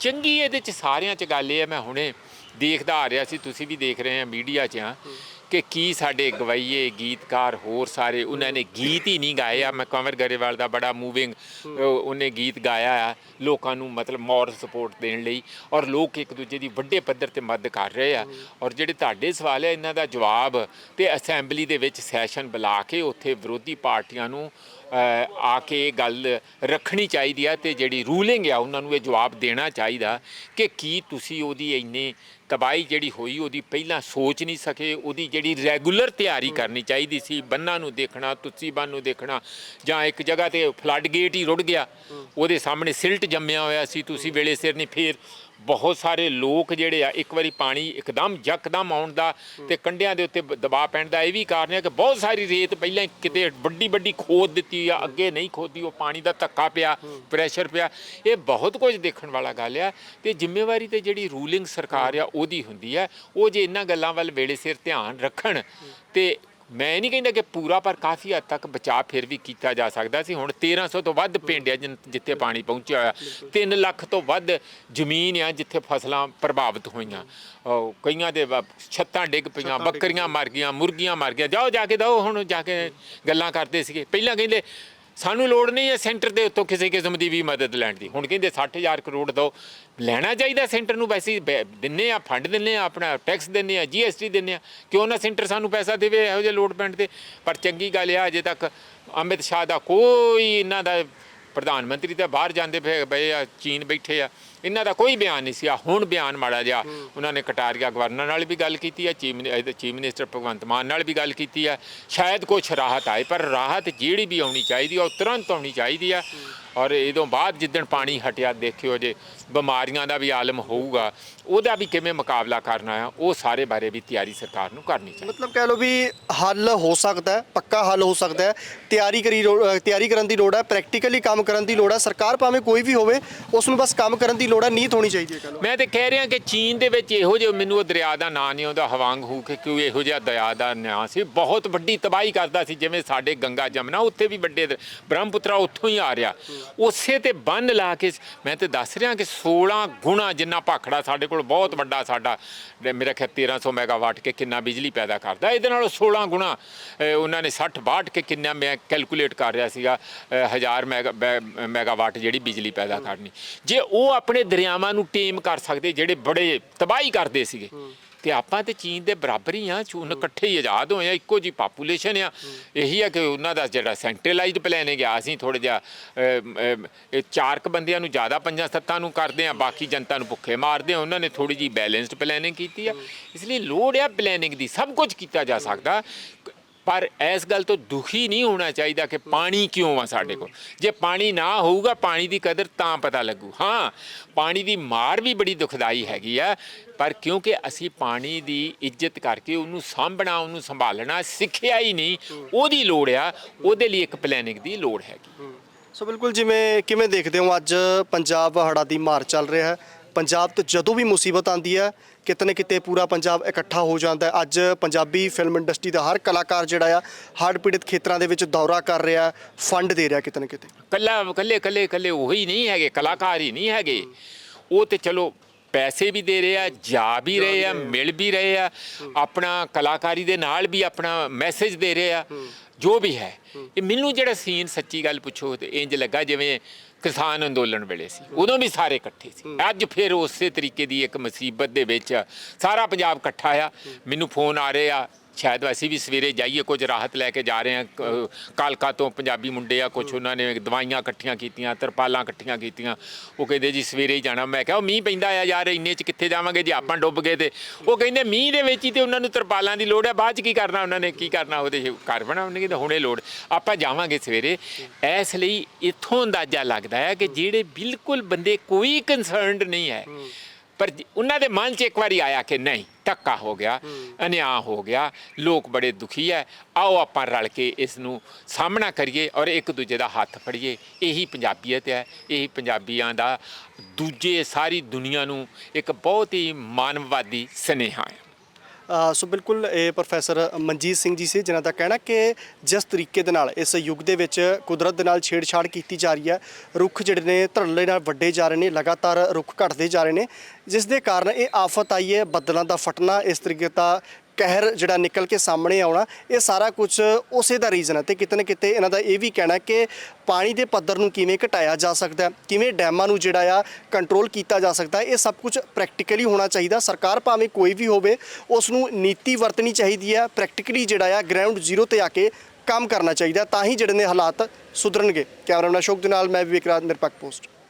ਚੰਗੀ ਇਹਦੇ ਚ ਸਾਰਿਆਂ ਚ ਗੱਲ ਇਹ ਹੈ, ਮੈਂ ਹੁਣੇ ਦੇਖਦਾ ਆ ਰਿਹਾ ਸੀ, ਤੁਸੀਂ ਵੀ ਦੇਖ ਰਹੇ ਆ ਮੀਡੀਆ 'ਚ ਆ ਕਿ ਕੀ ਸਾਡੇ ਗਵਾਈਏ ਗੀਤਕਾਰ ਹੋਰ ਸਾਰੇ, ਉਹਨਾਂ ਨੇ ਗੀਤ ਹੀ ਨਹੀਂ ਗਾਏ ਆ। ਮੈਂ ਕੰਵਰ ਗਰੇਵਾਲ ਦਾ ਬੜਾ ਮੂਵਿੰਗ ਉਹਨੇ ਗੀਤ ਗਾਇਆ ਆ ਲੋਕਾਂ ਨੂੰ ਮਤਲਬ ਮੋਰਲ ਸਪੋਰਟ ਦੇਣ ਲਈ ਔਰ ਲੋਕ ਇੱਕ ਦੂਜੇ ਦੀ ਵੱਡੇ ਪੱਧਰ ਤੇ ਮਦਦ ਕਰ ਰਹੇ ਆ। ਔਰ ਜਿਹੜੇ ਤੁਹਾਡੇ ਸਵਾਲ ਹੈ ਇਹਨਾਂ ਦਾ ਜਵਾਬ ਤੇ ਅਸੈਂਬਲੀ ਦੇ ਵਿੱਚ ਸੈਸ਼ਨ ਬੁਲਾ ਕੇ ਉੱਥੇ ਵਿਰੋਧੀ ਪਾਰਟੀਆਂ ਨੂੰ ਆ ਕੇ ਇਹ ਗੱਲ ਰੱਖਣੀ ਚਾਹੀਦੀ ਆ ਤੇ ਜਿਹੜੀ ਰੂਲਿੰਗ ਆ, ਉਹਨਾਂ ਨੂੰ ਇਹ ਜਵਾਬ ਦੇਣਾ ਚਾਹੀਦਾ ਕਿ ਕੀ ਤੁਸੀਂ ਉਹਦੀ ਇੰਨੇ ਤਬਾਹੀ ਜਿਹੜੀ ਹੋਈ ਉਹਦੀ ਪਹਿਲਾਂ ਸੋਚ ਨਹੀਂ ਸਕੇ ਉਹਦੀ ਜਿਹੜੀ ਰੈਗੂਲਰ ਤਿਆਰੀ ਕਰਨੀ ਚਾਹੀਦੀ ਸੀ ਬੰਨਾਂ ਨੂੰ ਦੇਖਣਾ ਤੁੱਸੀ ਬੰਨ ਨੂੰ ਦੇਖਣਾ ਜਾਂ ਇੱਕ ਜਗ੍ਹਾ ਤੇ ਫਲੱਡ ਗੇਟ ਹੀ ਰੁੜ ਗਿਆ ਉਹਦੇ ਸਾਹਮਣੇ ਸਿਲਟ ਜੰਮਿਆ ਹੋਇਆ ਸੀ ਤੁਸੀਂ ਵੇਲੇ ਸਿਰ ਨਹੀਂ ਫੇਰ ਬਹੁਤ ਸਾਰੇ ਲੋਕ ਜਿਹੜੇ ਆ ਇੱਕ ਵਾਰੀ ਪਾਣੀ ਇੱਕਦਮ ਯਕਦਮ ਆਉਣ ਦਾ ਤੇ ਕੰਢਿਆਂ ਦੇ ਉੱਤੇ ਦਬਾਅ ਪੈਣ ਦਾ ਇਹ ਵੀ ਕਾਰਨ ਹੈ ਕਿ ਬਹੁਤ ਸਾਰੀ ਰੇਤ ਪਹਿਲਾਂ ਕਿਤੇ ਵੱਡੀ ਵੱਡੀ ਖੋਦ ਦਿੱਤੀ ਆ ਅੱਗੇ ਨਹੀਂ ਖੋਦੀ ਉਹ ਪਾਣੀ ਦਾ ਧੱਕਾ ਪਿਆ ਪ੍ਰੈਸ਼ਰ ਪਿਆ। ਇਹ ਬਹੁਤ ਕੁਝ ਦੇਖਣ ਵਾਲਾ ਗੱਲ ਆ ਤੇ ਜ਼ਿੰਮੇਵਾਰੀ ਤੇ ਜਿਹੜੀ ਰੂਲਿੰਗ ਸਰਕਾਰ ਆ ਉਹਦੀ ਹੁੰਦੀ ਹੈ ਉਹ ਜੇ ਇਹਨਾਂ ਗੱਲਾਂ ਵੱਲ ਵੇਲੇ ਸਿਰ ਧਿਆਨ ਰੱਖਣ ਤੇ ਮੈਂ ਨਹੀਂ ਕਹਿੰਦਾ ਕਿ ਪੂਰਾ ਪਰ ਕਾਫੀ ਹੱਦ ਤੱਕ ਬਚਾਅ ਫਿਰ ਵੀ ਕੀਤਾ ਜਾ ਸਕਦਾ ਸੀ। ਹੁਣ 1300 ਤੋਂ ਵੱਧ ਪਿੰਡ ਆ ਜਿੱਥੇ ਪਾਣੀ ਪਹੁੰਚਿਆ ਹੋਇਆ 3 ਲੱਖ ਤੋਂ ਵੱਧ ਜ਼ਮੀਨ ਆ ਜਿੱਥੇ ਫਸਲਾਂ ਪ੍ਰਭਾਵਿਤ ਹੋਈਆਂ। ਕਈਆਂ ਦੇ ਛੱਤਾਂ ਡਿੱਗ ਪਈਆਂ ਬੱਕਰੀਆਂ ਮਰ ਗਈਆਂ ਮੁਰਗੀਆਂ ਮਰ ਗਈਆਂ। ਜਾਓ ਜਾ ਕੇ ਦੋ ਹੁਣ ਜਾ ਕੇ ਗੱਲਾਂ ਕਰਦੇ ਸੀਗੇ। ਪਹਿਲਾਂ ਕਹਿੰਦੇ ਸਾਨੂੰ ਲੋੜ ਨਹੀਂ ਹੈ ਸੈਂਟਰ ਦੇ ਉੱਤੋਂ ਕਿਸੇ ਕਿਸਮ ਦੀ ਵੀ ਮਦਦ ਲੈਣ ਦੀ। ਹੁਣ ਕਹਿੰਦੇ 60000 ਕਰੋੜ ਦੋ। ਲੈਣਾ ਚਾਹੀਦਾ ਸੈਂਟਰ ਨੂੰ ਵੈਸੇ ਬੈ- ਦਿੰਨੇ ਆ, ਫੰਡ ਦਿੰਨੇ ਆ, ਆਪਣਾ ਟੈਕਸ ਦਿੰਨੇ ਆ ਜੀਐਸਟੀ ਦਿੰਨੇ ਆ। ਕਿਉਂ ਨਾ ਸੈਂਟਰ ਸਾਨੂੰ ਪੈਸਾ ਦੇਵੇ ਇਹੋ ਜਿਹੇ ਲੋੜ ਪੈਣ ਤੇ? ਪਰ ਚੰਗੀ ਗੱਲ ਆ, ਅਜੇ ਤੱਕ ਅਮਿਤ ਸ਼ਾਹ ਦਾ ਕੋਈ ਇਹਨਾਂ ਦਾ ਪ੍ਰਧਾਨ ਮੰਤਰੀ ਤਾਂ ਬਾਹਰ ਜਾਂਦੇ ਪਏ ਪਏ ਆ, ਚੀਨ ਬੈਠੇ ਆ। ਇਹਨਾਂ ਦਾ ਕੋਈ ਬਿਆਨ ਨਹੀਂ ਸੀ। ਆ ਹੁਣ ਬਿਆਨ ਮਾੜਾ ਜਿਹਾ ਉਹਨਾਂ ਨੇ ਕਟਾਰੀਆ ਗਵਰਨਰ ਨਾਲ ਵੀ ਗੱਲ ਕੀਤੀ ਹੈ, chief min- chief minister Bhagwant Mann ਨਾਲ ਵੀ ਗੱਲ ਕੀਤੀ ਹੈ। ਸ਼ਾਇਦ ਕੁਝ ਰਾਹਤ ਆਏ, ਪਰ ਰਾਹਤ ਜਿਹੜੀ ਵੀ ਆਉਣੀ ਚਾਹੀਦੀ ਹੈ, ਉਹ ਤੁਰੰਤ ਆਉਣੀ ਚਾਹੀਦੀ ਹੈ। ਔਰ ਇਹਦੋਂ ਬਾਅਦ ਜਿੱਦਣ ਪਾਣੀ ਹਟਿਆ ਦੇਖਿਓ ਜੇ ਬਿਮਾਰੀਆਂ ਦਾ ਵੀ ਆਲਮ ਹੋਊਗਾ ਉਹਦਾ ਵੀ ਕਿਵੇਂ ਮੁਕਾਬਲਾ ਕਰਨਾ ਆ ਉਹ ਸਾਰੇ ਬਾਰੇ ਵੀ ਤਿਆਰੀ ਸਰਕਾਰ ਨੂੰ ਕਰਨੀ ਚਾਹੀਦੀ। ਮਤਲਬ ਕਹਿ ਲਓ ਵੀ ਹੱਲ ਹੋ ਸਕਦਾ ਹੈ ਪੱਕਾ ਹੱਲ ਹੋ ਸਕਦਾ ਹੈ ਤਿਆਰੀ ਕਰੀ ਤਿਆਰੀ ਕਰਨ ਦੀ ਲੋੜ ਹੈ ਪ੍ਰੈਕਟੀਕਲੀ ਕੰਮ ਕਰਨ ਦੀ ਲੋੜ ਹੈ ਸਰਕਾਰ ਭਾਵੇਂ ਕੋਈ ਵੀ ਹੋਵੇ ਉਸ ਨੂੰ ਬਸ ਕੰਮ ਕਰਨ ਦੀ ਲੋੜ ਹੈ ਨੀਤ ਹੋਣੀ ਚਾਹੀਦੀ ਹੈ ਮੈਂ ਤੇ ਕਹਿ ਰਿਹਾ ਕਿ ਚੀਨ ਦੇ ਵਿੱਚ ਇਹੋ ਜਿਹੇ ਮੈਨੂੰ ਉਹ ਦਰਿਆ ਦਾ ਨਾਂ ਨਹੀਂ ਆਉਂਦਾ ਹਵਾਂਗ ਹੂ ਕਿ ਕੋਈ ਇਹੋ ਜਿਹਾ ਦਰਿਆ ਦਾ ਨਾਂ ਸੀ ਬਹੁਤ ਵੱਡੀ ਤਬਾਹੀ ਕਰਦਾ ਸੀ ਜਿਵੇਂ ਸਾਡੇ ਗੰਗਾ ਜਮਨਾ ਉੱਥੇ ਵੀ ਵੱਡੇ ਬ੍ਰਹਮਪੁੱਤਰਾ ਉੱਥੋਂ ਹੀ ਆ ਰਿਹਾ। ਉਸੇ ਤੇ ਬੰਨ ਲਾ ਕੇ ਮੈਂ ਤੇ ਦੱਸ ਰਿਹਾ ਕਿ 16 ਗੁਣਾ ਜਿੰਨਾ ਭਾਖੜਾ ਸਾਡੇ ਕੋਲ ਬਹੁਤ ਵੱਡਾ ਸਾਡਾ ਮੇਰਾ ਖਿਆਲ 1300 ਮੈਗਾਵਾਟ ਕੇ ਕਿੰਨਾ ਬਿਜਲੀ ਪੈਦਾ ਕਰਦਾ। ਇਹਦੇ ਨਾਲੋਂ 16 ਗੁਣਾ ਉਹਨਾਂ ਨੇ 60 62 ਕੇ ਕਿੰਨਾ ਮੈਂ ਕੈਲਕੂਲੇਟ ਕਰ ਰਿਹਾ ਸੀਗਾ ਅ, ਹਜ਼ਾਰ ਮੈਗਾ ਬੈ- ਮੈਗਾਵਾਟ ਜਿਹੜੀ ਬਿਜਲੀ ਪੈਦਾ ਕਰਨੀ। ਜੇ ਉਹ ਆਪਣੇ ਦਰਿਆਵਾਂ ਨੂੰ ਟੇਮ ਕਰ ਸਕਦੇ ਜਿਹੜੇ ਬੜੇ ਤਬਾਹੀ ਕਰਦੇ ਸੀਗੇ ਤੇ ਆਪਾਂ ਤੇ ਚੀਨ ਦੇ ਬਰਾਬਰ ਹੀ ਆ ਚੂਨ ਇਕੱਠੇ ਹੀ ਆਜ਼ਾਦ ਹੋਏ ਆ ਇੱਕੋ ਜੀ ਪਾਪੂਲੇਸ਼ਨ ਆ। ਇਹੀ ਆ ਕਿ ਉਹਨਾਂ ਦਾ ਜਿਹੜਾ ਸੈਂਟਰਲਾਈਜ਼ਡ ਪਲਾਨ ਗਿਆ ਅਸੀਂ ਥੋੜਾ ਜਿਹਾ ਇਹ ਚਾਰ ਕ ਬੰਦਿਆਂ ਨੂੰ ਜ਼ਿਆਦਾ ਪੰਜਾਂ ਸੱਤਾਂ ਨੂੰ ਕਰਦੇ ਆ ਬਾਕੀ ਜਨਤਾ ਨੂੰ ਭੁੱਖੇ ਮਾਰਦੇ ਆ। ਉਹਨਾਂ ਨੇ ਥੋੜੀ ਜੀ ਬੈਲੈਂਸਡ ਪਲੈਨਿੰਗ ਕੀਤੀ ਆ। ਇਸ ਲਈ ਲੋੜ ਆ ਪਲੈਨਿੰਗ ਦੀ ਸਭ ਕੁਝ ਕੀਤਾ ਜਾ ਸਕਦਾ। ਪਰ ਇਸ ਗੱਲ ਤੋਂ ਦੁਖੀ ਨਹੀਂ ਹੋਣਾ ਚਾਹੀਦਾ ਕਿ ਪਾਣੀ ਕਿਉਂ ਆ ਸਾਡੇ ਕੋਲ। ਜੇ ਪਾਣੀ ਨਾ ਹੋਊਗਾ, ਪਾਣੀ ਦੀ ਕਦਰ ਤਾਂ ਪਤਾ ਲੱਗੂ। ਹਾਂ, ਪਾਣੀ ਦੀ ਮਾਰ ਵੀ ਬੜੀ ਦੁਖਦਾਈ ਹੈਗੀ ਆ, ਪਰ ਕਿਉਂਕਿ ਅਸੀਂ ਪਾਣੀ ਦੀ ਇੱਜ਼ਤ ਕਰਕੇ ਉਹਨੂੰ ਸਾਂਭਣਾ, ਉਹਨੂੰ ਸੰਭਾਲਣਾ ਸਿੱਖਿਆ ਹੀ ਨਹੀਂ, ਉਹਦੀ ਲੋੜ ਆ, ਉਹਦੇ ਲਈ ਇੱਕ ਪਲੈਨਿੰਗ ਦੀ ਲੋੜ ਹੈਗੀ। ਸੋ ਬਿਲਕੁਲ ਜਿਵੇਂ ਕਿਵੇਂ ਦੇਖਦੇ ਹੋ ਅੱਜ ਪੰਜਾਬ ਹੜ੍ਹਾਂ ਦੀ ਮਾਰ ਚੱਲ ਰਿਹਾ ਹੈ? ਪੰਜਾਬ ਤੇ ਜਦੋਂ ਵੀ ਮੁਸੀਬਤ ਆਂਦੀ ਹੈ ਕਿਤੇ ਨਾ ਕਿਤੇ ਪੂਰਾ ਪੰਜਾਬ ਇਕੱਠਾ ਹੋ ਜਾਂਦਾ ਹੈ। ਅੱਜ ਪੰਜਾਬੀ ਫਿਲਮ ਇੰਡਸਟਰੀ ਦਾ ਹਰ ਕਲਾਕਾਰ ਜਿਹੜਾ ਆ ਹੜ੍ਹ ਪੀੜਿਤ ਖੇਤਰਾਂ ਦੇ ਵਿੱਚ ਦੌਰਾ ਕਰ ਰਿਹਾ ਫੰਡ ਦੇ ਰਿਹਾ ਕਿਤੇ ਨਾ ਕਿਤੇ। ਕੱਲਾ ਕੱਲੇ ਕੱਲੇ ਕੱਲੇ ਉਹੀ ਨਹੀਂ ਹੈਗੇ ਕਲਾਕਾਰ ਹੀ ਨਹੀਂ ਹੈਗੇ। ਉਹ ਤੇ ਚਲੋ ਪੈਸੇ ਵੀ ਦੇ ਰਹੇ ਆ ਜਾ ਵੀ ਰਹੇ ਆ ਮਿਲ ਵੀ ਰਹੇ ਆ। ਆਪਣਾ ਕਲਾਕਾਰੀ ਦੇ ਨਾਲ ਵੀ ਆਪਣਾ ਮੈਸੇਜ ਦੇ ਰਹੇ ਆ। ਜੋ ਵੀ ਹੈ। ਇਹ ਮੈਨੂੰ ਜਿਹੜਾ ਸੀਨ ਸੱਚੀ ਗੱਲ ਪੁੱਛੋ ਤੇ ਇੰਜ ਲੱਗਾ ਜਿਵੇਂ ਕਿਸਾਨ ਅੰਦੋਲਨ ਵੇਲੇ ਸੀ। ਉਦੋਂ ਵੀ ਸਾਰੇ ਇਕੱਠੇ ਸੀ। ਅੱਜ ਫਿਰ ਉਸੇ ਤਰੀਕੇ ਦੀ ਇੱਕ ਮੁਸੀਬਤ ਦੇ ਵਿੱਚ ਸਾਰਾ ਪੰਜਾਬ ਇਕੱਠਾ ਆ। ਮੈਨੂੰ ਫੋਨ ਆ ਰਹੇ ਆ ਸ਼ਾਇਦ ਅਸੀਂ ਵੀ ਸਵੇਰੇ ਜਾਈਏ, ਕੁਝ ਰਾਹਤ ਲੈ ਕੇ ਜਾ ਰਹੇ ਹਾਂ, ਕ- ਕਾਲਕਾ ਤੋਂ ਪੰਜਾਬੀ ਮੁੰਡੇ ਆ ਕੁਝ ਉਹਨਾਂ ਨੇ ਦਵਾਈਆਂ ਇਕੱਠੀਆਂ ਕੀਤੀਆਂ, ਤਰਪਾਲਾਂ ਇਕੱਠੀਆਂ ਕੀਤੀਆਂ। ਉਹ ਕਹਿੰਦੇ ਜੀ ਸਵੇਰੇ ਹੀ ਜਾਣਾ। ਮੈਂ ਕਿਹਾ, ਉਹ ਮੀਂਹ ਪੈਂਦਾ ਆ ਯਾਰ, ਇੰਨੇ ਚ ਕਿੱਥੇ ਜਾਵਾਂਗੇ? ਜੇ ਆਪਾਂ ਡੁੱਬ ਗਏ ਤੇ। ਉਹ ਕਹਿੰਦੇ, ਮੀਂਹ ਦੇ ਵਿੱਚ ਹੀ ਤੇ ਉਹਨਾਂ ਨੂੰ ਤਰਪਾਲਾਂ ਦੀ ਲੋੜ ਹੈ ਬਾਅਦ ਚ ਕੀ ਕਰਨਾ ਉਹਨਾਂ ਨੇ? ਕੀ ਕਰਨਾ? ਉਹਦੇ 'ਚ ਘਰ ਬਣਾਉਣਗੇ ਤਾਂ ਹੁਣੇ ਲੋੜ। ਆਪਾਂ ਜਾਵਾਂਗੇ ਸਵੇਰੇ। ਇਸ ਲਈ ਇੱਥੋਂ ਅੰਦਾਜ਼ਾ ਲੱਗਦਾ ਹੈ ਕਿ ਜਿਹੜੇ ਬਿਲਕੁਲ ਬੰਦੇ ਕੋਈ ਕੰਸਰਨਡ ਨਹੀਂ ਹੈ ਪਰ ਉਹਨਾਂ ਦੇ ਮਨ 'ਚ ਇੱਕ ਵਾਰੀ ਆਇਆ ਕਿ ਨਹੀਂ ਧੱਕਾ ਹੋ ਗਿਆ ਅਨਿਆਂ ਹੋ ਗਿਆ ਲੋਕ ਬੜੇ ਦੁਖੀ ਹੈ ਆਓ ਆਪਾਂ ਰਲ ਕੇ ਇਸ ਨੂੰ ਸਾਹਮਣਾ ਕਰੀਏ ਔਰ ਇੱਕ ਦੂਜੇ ਦਾ ਹੱਥ ਫੜੀਏ। ਇਹੀ ਪੰਜਾਬੀਅਤ ਹੈ ਇਹੀ ਪੰਜਾਬੀਆਂ ਦਾ ਦੂਜੇ ਸਾਰੀ ਦੁਨੀਆ ਨੂੰ ਇੱਕ ਬਹੁਤ ਹੀ ਮਾਨਵਵਾਦੀ ਸਨੇਹਾ ਹੈ ਸੋ ਬਿਲਕੁਲ ਇਹ ਪ੍ਰੋਫੈਸਰ ਮਨਜੀਤ ਸਿੰਘ ਜੀ ਸੀ, ਜਿਨ੍ਹਾਂ ਦਾ ਕਹਿਣਾ ਕਿ ਜਿਸ ਤਰੀਕੇ ਦੇ ਨਾਲ ਇਸ ਯੁੱਗ ਦੇ ਵਿੱਚ ਕੁਦਰਤ ਦੇ ਨਾਲ ਛੇੜਛਾੜ ਕੀਤੀ ਜਾ ਰਹੀ ਹੈ, ਰੁੱਖ ਜਿਹੜੇ ਨੇ ਧੜੱਲੇ ਨਾਲ ਵੱਡੇ ਜਾ ਰਹੇ ਨੇ, ਲਗਾਤਾਰ ਰੁੱਖ ਘਟਦੇ ਜਾ ਰਹੇ ਨੇ, ਜਿਸ ਦੇ ਕਾਰਨ ਇਹ ਆਫਤ ਆਈ ਹੈ, ਬੱਦਲਾਂ ਦਾ ਫਟਣਾ, ਇਸ ਤਰੀਕੇ ਦਾ ਕਹਿਰ ਜਿਹੜਾ ਨਿਕਲ ਕੇ ਸਾਹਮਣੇ ਆਉਣਾ, ਇਹ ਸਾਰਾ ਕੁਝ ਉਸੇ ਦਾ ਰੀਜ਼ਨ ਹੈ ਤੇ ਕਿਤੇ ਨਾ ਕਿਤੇ ਇਹਨਾਂ ਦਾ ਇਹ ਵੀ ਕਹਿਣਾ ਕਿ ਪਾਣੀ ਦੇ ਪੱਧਰ ਨੂੰ ਕਿਵੇਂ ਘਟਾਇਆ ਜਾ ਸਕਦਾ ਕਿਵੇਂ ਡੈਮਾਂ ਨੂੰ ਜਿਹੜਾ ਆ ਕੰਟਰੋਲ ਕੀਤਾ ਜਾ ਸਕਦਾ ਇਹ ਸਭ ਕੁਝ ਪ੍ਰੈਕਟੀਕਲੀ ਹੋਣਾ ਚਾਹੀਦਾ। ਸਰਕਾਰ ਭਾਵੇਂ ਕੋਈ ਵੀ ਹੋਵੇ ਉਸ ਨੂੰ ਨੀਤੀ ਵਰਤਣੀ ਚਾਹੀਦੀ ਹੈ ਪ੍ਰੈਕਟੀਕਲੀ ਜਿਹੜਾ ਆ ਗਰਾਊਂਡ ਜ਼ੀਰੋ ਤੇ ਆ ਕੇ ਕੰਮ ਕਰਨਾ ਚਾਹੀਦਾ ਤਾਂ ਹੀ ਜਿਹੜੇ ਨੇ ਹਾਲਾਤ ਸੁਧਰਨਗੇ। ਕੈਮਰਾਮੈਨ ਅਸ਼ੋਕ ਦੇ ਨਾਲ ਮੈਂ ਵਿਵੇਕ ਰਾਜ, ਨਿਰਪੱਖ ਪੋਸਟ।